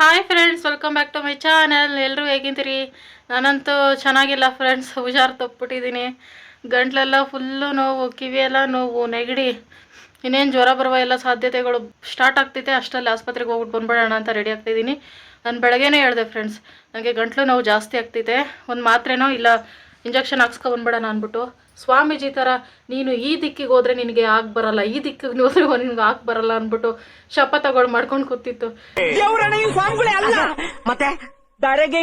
Hi friends welcome back to my channel ಎಲ್ಲರೂ ಹೇಗಿದ್ದೀರಿ? ನಾನಂತೂ ಚೆನ್ನಾಗಿಲ್ಲ ಫ್ರೆಂಡ್ಸ್ ಹುಷಾರು ತಪ್ಪಿಬಿಟ್ಟಿದ್ದೀನಿ. ಗಂಟ್ಲೆಲ್ಲ ಫುಲ್ಲು ನೋವು, ಕಿವಿಯೆಲ್ಲ ನೋವು, ನೆಗಡಿ. ಇನ್ನೇನು ಜ್ವರ ಬರುವ ಎಲ್ಲ ಸಾಧ್ಯತೆಗಳು ಸ್ಟಾರ್ಟ್ ಆಗ್ತೈತೆ ಅಷ್ಟರಲ್ಲಿ ಆಸ್ಪತ್ರೆಗೆ ಹೋಗ್ಬಿಟ್ಟು ಬಂದ್ಬಿಡೋಣ ಅಂತ ರೆಡಿ ಆಗ್ತಿದ್ದೀನಿ ನಾನು ಬೆಳಗ್ಗೆನೇ ಹೇಳಿದೆ ಫ್ರೆಂಡ್ಸ್ ನನಗೆ ಗಂಟ್ಲು ನೋವು ಜಾಸ್ತಿ ಆಗ್ತೈತೆ ಒಂದು ಮಾತ್ರೆನೋ ಇಲ್ಲ ಇಂಜೆಕ್ಷನ್ ಹಾಕ್ಸ್ಕೊ ಬಂದ್ಬಿಡೋಣ ಅಂದ್ಬಿಟ್ಟು. ಸ್ವಾಮೀಜಿ ಥರ ನೀನು ಈ ದಿಕ್ಕಿಗೆ ಹೋದ್ರೆ ನಿನಗೆ ಆಗ ಬರಲ್ಲ ಈ ದಿಕ್ಕಿಗೆ ಹೋದ್ರೆ ನಿನ್ಗೆ ಆಗ ಬರಲ್ಲ ಅಂದ್ಬಿಟ್ಟು ಶಪಥಗಳು ಮಾಡ್ಕೊಂಡು ಕೂತಿತ್ತು. ಮತ್ತೆ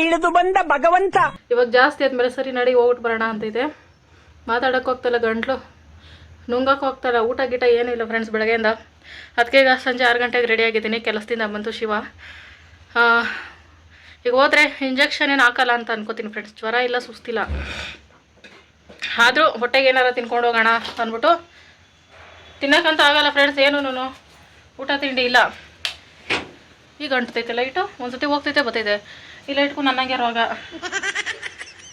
ಇಳಿದು ಬಂದ ಭಗವಂತ. ಇವಾಗ ಜಾಸ್ತಿ ಆದ್ಮೇಲೆ ಸರಿ ನಡಿ ಹೋಗ್ಬಿಟ್ಟು ಬರೋಣ ಅಂತಿದೆ ಮಾತಾಡಕ್ಕೆ ಹೋಗ್ತಲ್ಲ ಗಂಟ್ಲು. ನುಂಗಕ್ಕೆ ಹೋಗ್ತಲ್ಲ ಊಟ ಗೀಟ ಏನೂ ಇಲ್ಲ ಫ್ರೆಂಡ್ಸ್ ಬೆಳಗ್ಗೆಯಿಂದ. ಅದಕ್ಕೆ ಈಗ ಸಂಜೆ ಆರು ಗಂಟೆಗೆ ರೆಡಿ ಆಗಿದ್ದೀನಿ ಕೆಲಸದಿಂದ ಬಂತು ಶಿವ. ಈಗ ಹೋದ್ರೆ ಇಂಜೆಕ್ಷನ್ ಏನು ಹಾಕಲ್ಲ ಅಂತ ಅನ್ಕೋತೀನಿ ಫ್ರೆಂಡ್ಸ್ ಜ್ವರ ಇಲ್ಲ ಸುಸ್ತಿಲ್ಲ. ಆದರೂ ಹೊಟ್ಟೆಗೆ ಏನಾರ ತಿನ್ಕೊಂಡು ಹೋಗೋಣ ಅಂದ್ಬಿಟ್ಟು ತಿನ್ನಕ್ಕಂತ ಆಗಲ್ಲ ಫ್ರೆಂಡ್ಸ್ ಏನೂ ಊಟ ತಿಂಡಿ ಇಲ್ಲ. ಈಗ ಅಂಟ್ತೈತೆ ಲೈಟು ಒಂದ್ಸತಿ ಹೋಗ್ತೈತೆ ಬರ್ತೈತೆ ಈ ಲೈಟ್ಗೂ ನನ್ನಂಗೆ ರೋಗ.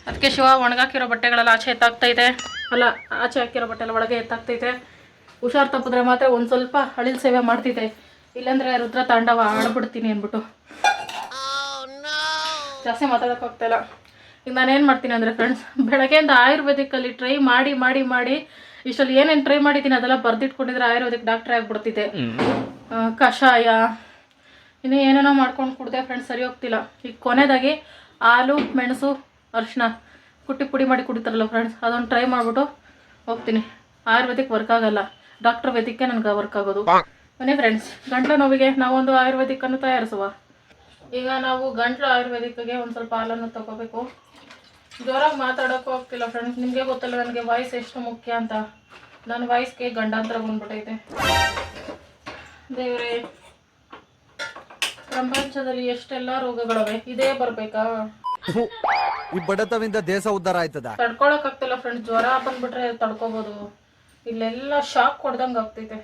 ಅದಕ್ಕೆ ಶಿವ ಒಣಗಾಕಿರೋ ಬಟ್ಟೆಗಳೆಲ್ಲ ಆಚೆ ಎತ್ತಾಗ್ತೈತೆ ಅಲ್ಲ, ಆಚೆ ಹಾಕಿರೋ ಬಟ್ಟೆ ಎಲ್ಲ ಒಳಗೆ ಎತ್ತಾಗ್ತೈತೆ ಹುಷಾರು ತಪ್ಪಿದ್ರೆ ಮಾತ್ರ ಒಂದು ಸ್ವಲ್ಪ ಅಳಿಲ್ ಸೇವೆ ಮಾಡ್ತೈತೆ. ಇಲ್ಲಾಂದ್ರೆ ರುದ್ರ ತಾಂಡವ ಆಡ್ಬಿಡ್ತೀನಿ ಅಂದ್ಬಿಟ್ಟು. ಜಾಸ್ತಿ ಮಾತಾಡೋಕೆ ಹೋಗ್ತಾಯಿಲ್ಲ ಈಗ ನಾನೇನು ಮಾಡ್ತೀನಿ ಅಂದರೆ ಫ್ರೆಂಡ್ಸ್ ಬೆಳಗ್ಗೆಯಿಂದ ಆಯುರ್ವೇದಿಕ್ಕಲ್ಲಿ ಟ್ರೈ ಮಾಡಿ ಮಾಡಿ ಮಾಡಿ ಇಷ್ಟಲ್ಲಿ ಏನೇನು ಟ್ರೈ ಮಾಡಿದ್ದೀನಿ ಅದೆಲ್ಲ ಬರೆದಿಟ್ಕೊಂಡಿದ್ರೆ ಆಯುರ್ವೇದಿಕ್ ಡಾಕ್ಟ್ರ್ ಆಗಿಬಿಡ್ತಿದ್ದೆ. ಕಷಾಯ ಇನ್ನು ಏನೇನೋ ಮಾಡ್ಕೊಂಡು ಕುಡ್ದೆ ಫ್ರೆಂಡ್ಸ್ ಸರಿ ಹೋಗ್ತಿಲ್ಲ. ಈಗ ಕೊನೆದಾಗಿ ಹಾಲು ಮೆಣಸು ಅರಿಶಿನ ಕುಟ್ಟಿ ಪುಡಿ ಮಾಡಿ ಕುಡಿತಾರಲ್ಲ ಫ್ರೆಂಡ್ಸ್ ಅದೊಂದು ಟ್ರೈ ಮಾಡಿಬಿಟ್ಟು ಹೋಗ್ತೀನಿ. ಆಯುರ್ವೇದಿಕ್ ವರ್ಕ್ ಆಗಲ್ಲ. ಡಾಕ್ಟರ್ ವೇದಿಕೆ ನನಗೆ ವರ್ಕ್ ಆಗೋದು. ಮನೆ ಫ್ರೆಂಡ್ಸ್ ಗಂಟ್ಲು ನೋವಿಗೆ ನಾವೊಂದು ಆಯುರ್ವೇದಿಕ್ಕನ್ನು ತಯಾರಿಸುವ. ಈಗ ನಾವು ಗಂಟ್ಲು ಆಯುರ್ವೇದಿಕ್ಗೆ ಒಂದು ಸ್ವಲ್ಪ ಹಾಲನ್ನು ತಗೋಬೇಕು. ಜೋರಾಗಿ ಮಾತಾಡೋಕ್ಕೂ ಆಗ್ತಿಲ್ಲ ಫ್ರೆಂಡ್ಸ್ ನಿಮಗೆ ಗೊತ್ತಲ್ಲ ನನಗೆ ವಾಯ್ಸ್ ಎಷ್ಟು ಮುಖ್ಯ ಅಂತ. ನನ್ನ ವಾಯ್ಸ್ಗೆ ಗಂಡಾಂತರ ಬಂದ್ಬಿಟ್ಟೈತೆ ದೇವರೇ ಪ್ರಪಂಚದಲ್ಲಿ ಎಷ್ಟೆಲ್ಲ ರೋಗಗಳವೆ? ಇದೇ ಬರ್ಬೇಕಾ? ಈ ಬಡತವಿಂದ ದೇಶ ಉದ್ಧಾರ ಆಯ್ತದ? ತಡ್ಕೊಳಕ್ ಆಗ್ತಿಲ್ಲ ಫ್ರೆಂಡ್ಸ್ ಜ್ವರ ಬಂದ್ಬಿಟ್ರೆ ತಡ್ಕೋಬಹುದು ಇಲ್ಲೆಲ್ಲ ಶಾಕ್ ಕೊಡ್ದಂಗೆ ಆಗ್ತೈತೆ.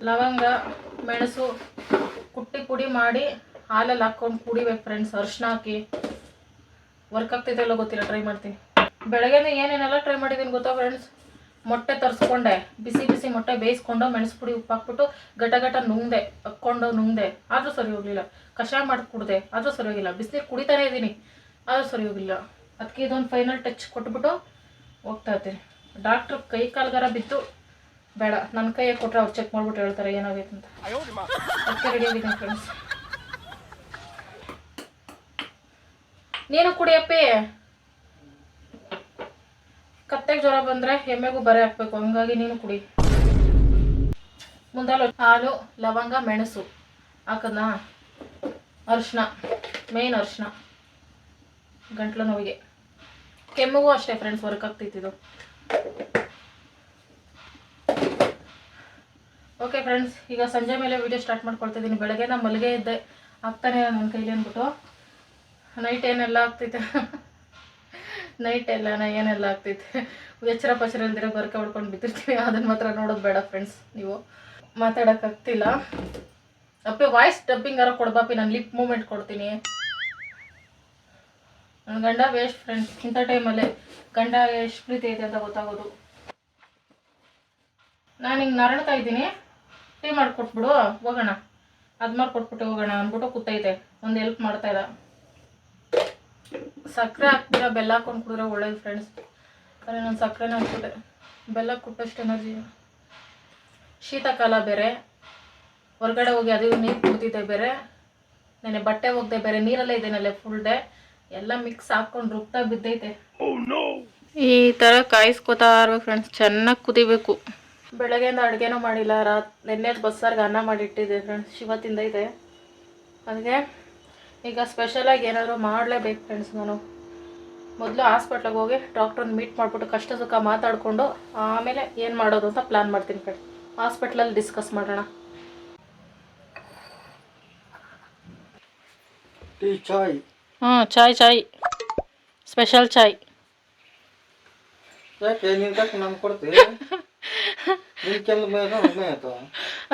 ಲವಂಗ ಮೆಣಸು ಕುಟ್ಟಿ ಪುಡಿ ಮಾಡಿ ಹಾಲಲ್ಲಿ ಹಾಕೊಂಡು ಕುಡಿಬೇಕು ಫ್ರೆಂಡ್ಸ್ ಅರ್ಶಿನ ಹಾಕಿ. ವರ್ಕ್ ಆಗ್ತೈತೆ ಇಲ್ಲ ಗೊತ್ತಿಲ್ಲ ಟ್ರೈ ಮಾಡ್ತೀನಿ. ಬೆಳಗ್ಗೆನೇ ಏನೇನೆಲ್ಲ ಟ್ರೈ ಮಾಡಿದ್ದೀನಿ ಗೊತ್ತಾ ಫ್ರೆಂಡ್ಸ್ ಮೊಟ್ಟೆ ತರಿಸ್ಕೊಂಡೆ. ಬಿಸಿ ಬಿಸಿ ಮೊಟ್ಟೆ ಬೇಯಿಸ್ಕೊಂಡು ಮೆಣಸು ಪುಡಿ ಉಪ್ಪು ಹಾಕ್ಬಿಟ್ಟು ಘಟ ಗಟ ನುಂಗ್ದೆ ಹಕ್ಕೊಂಡು ನುಂಗ್ದೆ. ಆದರೂ ಸರಿ ಹೋಗಲಿಲ್ಲ. ಕಷಾಯ ಮಾಡಿ ಕುಡ್ದೆ. ಆದರೂ ಸರಿ ಹೋಗಿಲ್ಲ. ಬಿಸಿನೀರು ಕುಡಿತಾನೇ ಇದ್ದೀನಿ. ಆದರೂ ಸರಿ ಹೋಗಿಲ್ಲ. ಅದಕ್ಕೆ ಇದೊಂದು ಫೈನಲ್ ಟಚ್ ಕೊಟ್ಬಿಟ್ಟು ಹೋಗ್ತಾ ಇರ್ತೀನಿ. ಡಾಕ್ಟ್ರ್ ಕೈ ಕಾಲ್ಗಾರ ಬಿದ್ದು ಬೇಡ. ನನ್ನ ಕೈಯಾಗೆ ಕೊಟ್ಟರೆ ಅವ್ರು ಚೆಕ್ ಮಾಡ್ಬಿಟ್ಟು ಹೇಳ್ತಾರೆ ಏನಾಗೈತೆ ಅಂತ. ಅದಕ್ಕೆ ರೆಡಿ ಆಗಿದ್ದೀನಿ ಫ್ರೆಂಡ್ಸ್ ನೀನು ಕುಡಿಯಪ್ಪಿ ಕತ್ತೆಗೆ ಜ್ವರ ಬಂದ್ರೆ ಎಮ್ಮೆಗೂ ಬರೆ ಹಾಕ್ಬೇಕು, ಹಂಗಾಗಿ ನೀನು ಕುಡಿ. ಮುಂದಲ್ಲ ಹಾಲು, ಲವಂಗ, ಮೆಣಸು ಹಾಕದ್ನಾ? ಅರಿಶಿನ ಮೇನ್ ಅರಿಶಿನ ಗಂಟ್ಲು ನೋವಿಗೆ. ಕೆಮ್ಮಿಗೂ ಅಷ್ಟೇ ಫ್ರೆಂಡ್ಸ್ ವರ್ಕ್ ಆಗ್ತೈತಿದು ಓಕೆ ಫ್ರೆಂಡ್ಸ್ ಈಗ ಸಂಜೆ ಮೇಲೆ ವಿಡಿಯೋ ಸ್ಟಾರ್ಟ್ ಮಾಡ್ಕೊಳ್ತಿದ್ದೀನಿ ಬೆಳಗ್ಗೆ ನಾನು ಮಲ್ಲಿಗೆ ಇದ್ದೆ ಆಗ್ತಾನೆ ನನ್ನ ಕೈಲಿ ಅಂದ್ಬಿಟ್ಟು. ನೈಟ್ ಏನೆಲ್ಲ ಆಗ್ತೈತೆ ನೈಟ್ ಎಲ್ಲ ಏನೆಲ್ಲ ಆಗ್ತೈತೆ ಎಚ್ಚರ ಪಚರ ಇಲ್ದಿರ ಬರ್ಕೆ ಹೊಡ್ಕೊಂಡು ಬಿದ್ದಿರ್ತೀವಿ. ಅದನ್ನ ಮಾತ್ರ ನೋಡೋದು ಬೇಡ ಫ್ರೆಂಡ್ಸ್ ನೀವು. ಮಾತಾಡೋಕ್ಕಾಗ್ತಿಲ್ಲ ಅಪ್ಪೆ ವಾಯ್ಸ್ ಡಬ್ಬಿಂಗ್ ಯಾರೋ ಕೊಡ್ಬಾಪಿ ನಾನು ಲಿಪ್ ಮೂಮೆಂಟ್ ಕೊಡ್ತೀನಿ. ನನ್ನ ಗಂಡ ವೇಸ್ಟ್ ಫ್ರೆಂಡ್ಸ್ ಇಂಥ ಟೈಮಲ್ಲಿ ಗಂಡ ಎಷ್ಟು ಪ್ರೀತಿ ಐತೆ ಅಂತ ಗೊತ್ತಾಗೋದು. ನಾನು ಹಿಂಗೆ ನರಳ್ತಾ ಇದ್ದೀನಿ. ಟೀ ಮಾಡಿಕೊಟ್ಬಿಡು, ಹೋಗೋಣ. ಅದು ಮಾಡಿಕೊಟ್ಬಿಟ್ಟು ಹೋಗೋಣ ಅಂದ್ಬಿಟ್ಟು ಕೂತೈತೆ. ಒಂದು ಹೆಲ್ಪ್ ಮಾಡ್ತಾ ಇಲ್ಲ ಸಕ್ಕರೆ ಹಾಕ್ತೀರಾ ಬೆಲ್ಲ ಹಾಕೊಂಡು ಕುಡಿದ್ರೆ ಒಳ್ಳೇದು ಫ್ರೆಂಡ್ಸ್ ಆದರೆ ನಾನು ಸಕ್ಕರೆನ ಹಾಕ್ಬಿಟ್ಟೆ. ಬೆಲ್ಲ ಕುಟ್ಟಷ್ಟು ಎನರ್ಜಿ ಶೀತಕಾಲ ಬೇರೆ. ಹೊರಗಡೆ ಹೋಗಿ ಅದು ನೀರು ಕುಡ್ತಿದ್ದೆ ಬೇರೆ. ನೆನೆ ಬಟ್ಟೆ ಹೋಗ್ದೆ ಬೇರೆ ನೀರಲ್ಲೇ ಇದ್ದೇನಲ್ಲೇ ಫುಲ್ ಡೇ ಎಲ್ಲ ಮಿಕ್ಸ್ ಹಾಕೊಂಡು ರುಬ್ತಾ ಬಿದ್ದೈತೆ. ಈ ಥರ ಕಾಯಿಸ್ಕೊತಾ ಇರ್ಬೇಕು ಫ್ರೆಂಡ್ಸ್ ಚೆನ್ನಾಗಿ ಕುದಿಬೇಕು. ಬೆಳಗ್ಗೆಯಿಂದ ಅಡುಗೆನೂ ಮಾಡಿಲ್ಲ ರಾತ್ ನೆನ್ನೆ ಬಸ್ಸಾರ್ಗೆ ಅನ್ನ ಮಾಡಿಟ್ಟಿದ್ದೆ ಫ್ರೆಂಡ್ಸ್ ಶಿವ ತಿಂದೈತೆ ಅದಕ್ಕೆ ಈಗ ಸ್ಪೆಷಲಾಗಿ ಏನಾದರೂ ಮಾಡಲೇಬೇಕು ಫ್ರೆಂಡ್ಸ್ ನಾನು. ಮೊದಲು ಹಾಸ್ಪಿಟ್ಲಿಗೆ ಹೋಗಿ ಡಾಕ್ಟ್ರನ್ನ ಮೀಟ್ ಮಾಡಿಬಿಟ್ಟು ಕಷ್ಟ ಸುಖ ಮಾತಾಡಿಕೊಂಡು ಆಮೇಲೆ ಏನು ಮಾಡೋದು ಅಂತ ಪ್ಲ್ಯಾನ್ ಮಾಡ್ತೀನಿ ಫ್ರೆಂಡ್ಸ್ ಹಾಸ್ಪಿಟ್ಲಲ್ಲಿ ಡಿಸ್ಕಸ್ ಮಾಡೋಣ. ಚಾಯ್. ಹಾಂ ಚಾಯ್ ಚಾಯ್. ಸ್ಪೆಷಲ್ ಚಾಯ್. ಯಾಕೆ ನಿನ್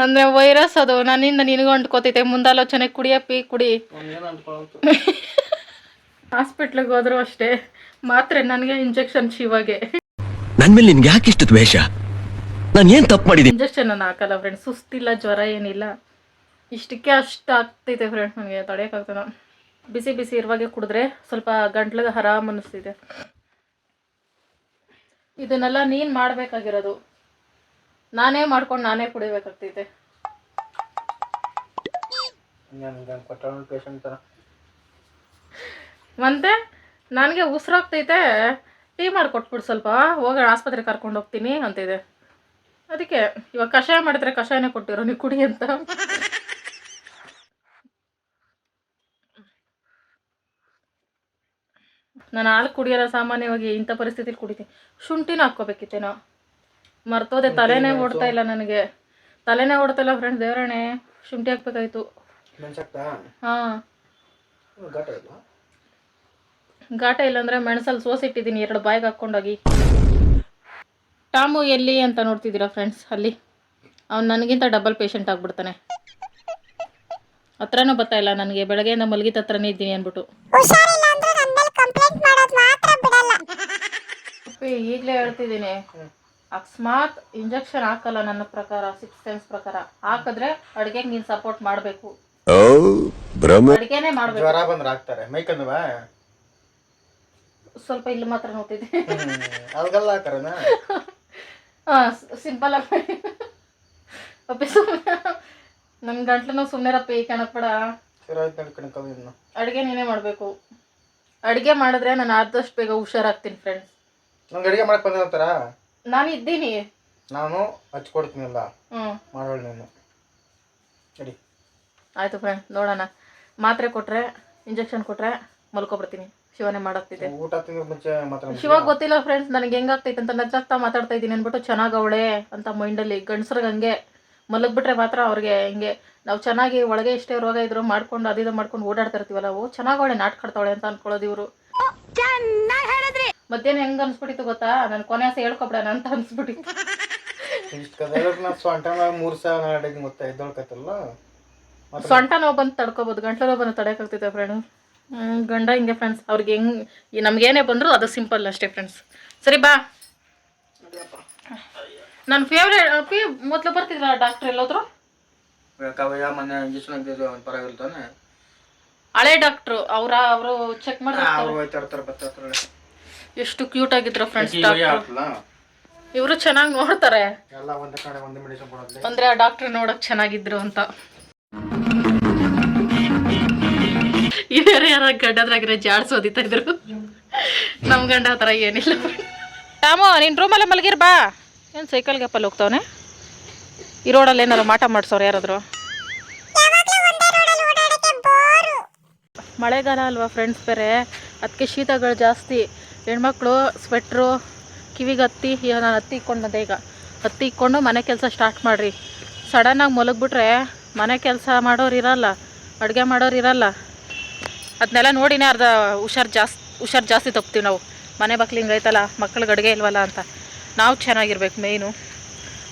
ಅಂದರೆ ವೈರಸ್ ಅದು ನನ್ನಿಂದ ನಿನಗೂ ಅಂಟ್ಕೋತೈತೆ ಮುಂದಾಲೋಚನೆ ಕುಡಿಯಪ್ಪಿ ಕುಡಿ. ಹಾಸ್ಪಿಟ್ಲಿಗೆ ಹೋದ್ರು ಅಷ್ಟೇ. ಮಾತ್ರೆ ನನಗೆ ಇಂಜೆಕ್ಷನ್ ಶಿವಾಗೆ. ನನ್ ಮೇಲೆ ನಿನ್ಗೆ ಯಾಕೆ ಇಷ್ಟು ದ್ವೇಷ? ನಾನು ಏನ್ ತಪ್ಪು ಮಾಡಿದ್ದೀನಿ? ಇಂಜೆಕ್ಷನ್ ನಾನು ಹಾಕಲ್ಲ ಫ್ರೆಂಡ್ ಸುಸ್ತಿಲ್ಲ ಜ್ವರ ಏನಿಲ್ಲ. ಇಷ್ಟಕ್ಕೆ ಅಷ್ಟು ಆಗ್ತೈತೆ ಫ್ರೆಂಡ್ ನನಗೆ ತಡೆಯೋಕ್ಕಾಗ್ತದ ಬಿಸಿ ಬಿಸಿ ಇರುವಾಗೆ ಕುಡಿದ್ರೆ ಸ್ವಲ್ಪ ಗಂಟ್ಲಿಗೆ ಆರಾಮ್ ಅನ್ನಿಸ್ತಿದೆ ಇದನ್ನೆಲ್ಲ ನೀನು ಮಾಡಬೇಕಾಗಿರೋದು. ನಾನೇ ಮಾಡ್ಕೊಂಡು ನಾನೇ ಕುಡಿಬೇಕಾಗ್ತೈತೆ. ಮತ್ತೆ ನನಗೆ ಉಸಿರಾಗ್ತೈತೆ. ಟೀ ಮಾಡಿಕೊಟ್ಬಿಡು ಸ್ವಲ್ಪ ಹೋಗಿ ಆಸ್ಪತ್ರೆಗೆ ಕರ್ಕೊಂಡು ಹೋಗ್ತೀನಿ ಅಂತಿದೆ. ಅದಕ್ಕೆ ಇವಾಗ ಕಷಾಯ ಮಾಡಿದ್ರೆ ಕಷಾಯನೇ ಕೊಟ್ಟಿರೋ ನೀವು ಕುಡಿ ಅಂತ. ನಾನು ಹಾಲು ಕುಡಿಯೋಲ್ಲ ಸಾಮಾನ್ಯವಾಗಿ ಇಂಥ ಪರಿಸ್ಥಿತಿಲಿ ಕುಡಿತೀನಿ. ಶುಂಠಿನ ಹಾಕ್ಕೋಬೇಕಿತ್ತೇನೋ. ಮರ್ತೋದೆ ತಲೆನೇ ಓಡ್ತಾ ಇಲ್ಲ ನನಗೆ. ತಲೆನೇ ಓಡ್ತಾ ಇಲ್ಲ ಫ್ರೆಂಡ್ಸ್ ದೇವರಣೆ ಶುಂಠಿ ಹಾಕ್ಬೇಕಾಯ್ತು. ಮೆಣಸಕ್ತಾ ಹಾಂ. ಘಾಟ ಇಲ್ಲ? ಘಾಟ ಇಲ್ಲಾಂದ್ರೆ ಮೆಣಸಲ್ಲಿ ಸೋಸಿಟ್ಟಿದ್ದೀನಿ ಎರಡು ಬಾಯಿಗೆ ಹಾಕ್ಕೊಂಡೋಗಿ. ಟಾಮು ಎಲ್ಲಿ ಅಂತ ನೋಡ್ತಿದ್ದೀರಾ ಫ್ರೆಂಡ್ಸ್ ಅಲ್ಲಿ? ಅವ್ನು ನನಗಿಂತ ಡಬಲ್ ಪೇಷಂಟ್ ಆಗ್ಬಿಡ್ತಾನೆ. ಹತ್ರನೂ ಬರ್ತಾ ಇಲ್ಲ ನನಗೆ ಬೆಳಗ್ಗೆಯಿಂದ ಮಲಗಿದ ಹತ್ರನೇ ಇದ್ದೀನಿ ಅಂದ್ಬಿಟ್ಟು. ಈಗಲೇ ಹೇಳ್ತಿದ್ದೀನಿ. ಅಕಸ್ಮಾತ್ ಇಂಜೆಕ್ಷನ್ ಹಾಕಲ್ಲ ನನ್ನ ಪ್ರಕಾರ ಸಿಕ್ಸ್ ಸೆನ್ಸ್ ಪ್ರಕಾರ. ಹಾಕಿದ್ರೆ ಅಡಿಗೆ ನೀನ್ ಸಪೋರ್ಟ್ ಮಾಡಬೇಕು. ಅಡುಗೆನೇ ಮಾಡಬೇಕು. ಜ್ವರ ಬಂದ್ರೆ ಹಾಕ್ತಾರೆ. ಮೈಕಂದವ ಸ್ವಲ್ಪ ಇಲ್ಲಿ ಮಾತ್ರ ನೋಡ್ತಿದ್ದೆ. ಅದೆಲ್ಲ ಹಾಕಾರನ ಹಾ ಸಿಂಪಲ್ ಆಗಿ ಅಪ್ಪಿ ಸುಮ್ಮನೆ ನನ್ನ ಗಂಟ್ಲನ್ನು ಸುಮ್ಮನೆ ರಪ್ಪಿ ಕಣಕ್ಬೇಡ ಸರಿ ಆಯ್ತು ನಡ್ಕೊಂಡು ಇನ್ನು. ಅಡುಗೆ ನೀನೇ ಮಾಡಬೇಕು. ಅಡುಗೆ ಮಾಡಿದ್ರೆ ನಾನು ಆದಷ್ಟು ಬೇಗ ಹುಷಾರಾಗ್ತೀನಿ ಫ್ರೆಂಡ್ಸ್ ನಂಗೆ ಅಡುಗೆ ಮಾಡಕ್ಕೆ ಬಂದಿರ್ತಾರ? ನಾನು ಇದ್ದೀನಿ ನಾನು ಹಚ್ಕೊಡ್ತೀನಿಲ್ಲ. ಹ್ಞೂ ಮಾಡೋಳು ನೀನು. ಸರಿ ಆಯಿತು ಫ್ರೆಂಡ್ ನೋಡೋಣ. ಮಾತ್ರೆ ಕೊಟ್ರೆ ಇಂಜೆಕ್ಷನ್ ಕೊಟ್ಟರೆ ಮಲ್ಕೊಬಿಡ್ತೀನಿ. ಶಿವನೇ ಮಾಡಾಕ್ತಿದೆ ಊಟ ತಿಂದ್ರೆ ಮುಂಚೆ ಮಾತ್ರ ಶಿವಾಗ ಗೊತ್ತಿಲ್ಲ ಫ್ರೆಂಡ್ಸ್ ನನಗೆ ಹೆಂಗಾಗ್ತೈತೆ ಅಂತ ನಗ್ನಾಗ್ತಾ ಮಾತಾಡ್ತಾ ಇದ್ದೀನಿ ಅಂದ್ಬಿಟ್ಟು ಚೆನ್ನಾಗವಳೆ ಅಂತ ಮೈಂಡಲ್ಲಿ ಗಂಡಸ್ರಿಗೆ ಹಂಗೆ ಮಲಗ್ಬಿಟ್ರೆ ಮಾತ್ರ ಅವ್ರಿಗೆ ಹಿಂಗೆ ನಾವು ಚೆನ್ನಾಗಿ ಒಳಗೆ ಇಷ್ಟೇ ರೋಗ ಇದ್ರು ಮಾಡ್ಕೊಂಡು ಅದಿದು ಮಾಡ್ಕೊಂಡು ಓಡಾಡ್ತಾ ಇರ್ತೀವಲ್ಲ ಓ ಚೆನ್ನಾಗವಳೆ ನಾಟ್ಕಾಡ್ತಾವಳೆ ಅಂತ ಅನ್ಕೊಳ್ಳೋದು ಇವರು. ಮಧ್ಯಾಹ್ನ ಹೆಂಗ್ ಅನ್ಸ್ಬಿಟ್ಟಿತ್ತು ಗೊತ್ತಾ? ನನ್ ಕೊನೆ ಆಸೆ ಹೇಳ್ಕೊಬಿಡೋಣ ಅಂತ ಅನ್ಸ್ಬಿಟ್ಟಿತ್ತು. ಸೊಂಟ ಮೂರು ಸಾವಿರ ತಡ್ಕೋಬಹುದು ಮತ್ತೆ ಎದ್ದೊಳ್ಕತ್ತಲ್ಲ ಸೊಂಟ ನೋವು ಬಂದು ತಡ್ಕೋಬೋದು ಗಂಟ್ಲ ನೋವು ಬಂದು ತಡೆಯೋಕ್ಕಾಗ್ತೈತೆ ಫ್ರೆಂಡ್ ಗಂಡ ಹಿಂಗೆ ಫ್ರೆಂಡ್ಸ್ ಅವ್ರಿಗೆ ಹೆಂಗೆ ನಮ್ಗೇನೇ ಬಂದರೂ ಅದು ಸಿಂಪಲ್ ಅಷ್ಟೇ ಫ್ರೆಂಡ್ಸ್ ಸರಿ ಬಾ. ನನ್ನ ಫೇವ್ರೇಟ್ ಪಿ ಮೊದಲು ಬರ್ತಿದ್ರ ಡಾಕ್ಟ್ರ್ ಎಲ್ಲೋದ್ರು? ಹಳೆ ಡಾಕ್ಟ್ರು ಅವ್ರ ಅವರು ಚೆಕ್ ಮಾಡಿ ಎಷ್ಟು ಕ್ಯೂಟ್ ಆಗಿದ್ರು ಫ್ರೆಂಡ್ಸ್ ಇವರು ಚೆನ್ನಾಗಿ ನೋಡ್ತಾರೆ. ಎಲ್ಲ ಒಂದೇ ಕಡೆ ಒಂದೇ ಮೆಡಿಸಿನ್ ಕೊಡೋದ್ಲಿ. ಅಂದ್ರೆ ಆ ಡಾಕ್ಟ್ರ್ ನೋಡಕ್ ಚೆನ್ನಾಗಿದ್ರು ಅಂತ. ಈ ಯಾರ ಯಾರ ಗಂಡದ್ರಾಗಿರೋ ಜಾಡ್ಸೋದಿತಾ ಇದ್ರು. ನಮ್ಮ ಗಂಡ ಆತರ ಏನಿಲ್ಲ. ರಾಮು ನಿನ್ನ ರೂಮಲ್ಲೇ ಮಲಗಿರ್ ಬಾ. ಏನ್ ಸೈಕಲ್ ಗಪ್ಪಲ್ಲಿ ಹೋಗ್ತಾವನೆ? ಈ ರೋಡಲ್ಲಿ ಏನಾರು ಮಾಟ ಮಾಡ್ಸೋರು ಯಾರಾದ್ರು? ಮಳೆಗಾಲ ಅಲ್ವಾ ಫ್ರೆಂಡ್ಸ್ ಬೇರೆ. ಅದಕ್ಕೆ ಶೀತಗಳು ಜಾಸ್ತಿ. ಹೆಣ್ಮಕ್ಳು ಸ್ವೆಟ್ರು ಕಿವಿಗೆ ಹತ್ತಿ ಈಗ ನಾನು ಹತ್ತಿ ಇಕ್ಕೊಂಡು ಬಂದೆ ಈಗ. ಹತ್ತಿ ಇಕ್ಕೊಂಡು ಮನೆ ಕೆಲಸ ಸ್ಟಾರ್ಟ್ ಮಾಡಿರಿ. ಸಡನ್ನಾಗಿ ಮಲಗಿಬಿಟ್ರೆ ಮನೆ ಕೆಲಸ ಮಾಡೋರು ಇರಲ್ಲ, ಅಡುಗೆ ಮಾಡೋರು ಇರಲ್ಲ. ಅದನ್ನೆಲ್ಲ ನೋಡಿನೇ ಅರ್ಧ ಹುಷಾರು ಜಾಸ್ತಿ ಹುಷಾರು ಜಾಸ್ತಿ ತಪ್ತೀವಿ ನಾವು. ಮನೆ ಬಾಕ್ಲು ಹಿಂಗೈತಲ್ಲ, ಮಕ್ಳಿಗೆ ಅಡುಗೆ ಇಲ್ವಲ್ಲ ಅಂತ. ನಾವು ಚೆನ್ನಾಗಿರ್ಬೇಕು ಮೇಯ್ನು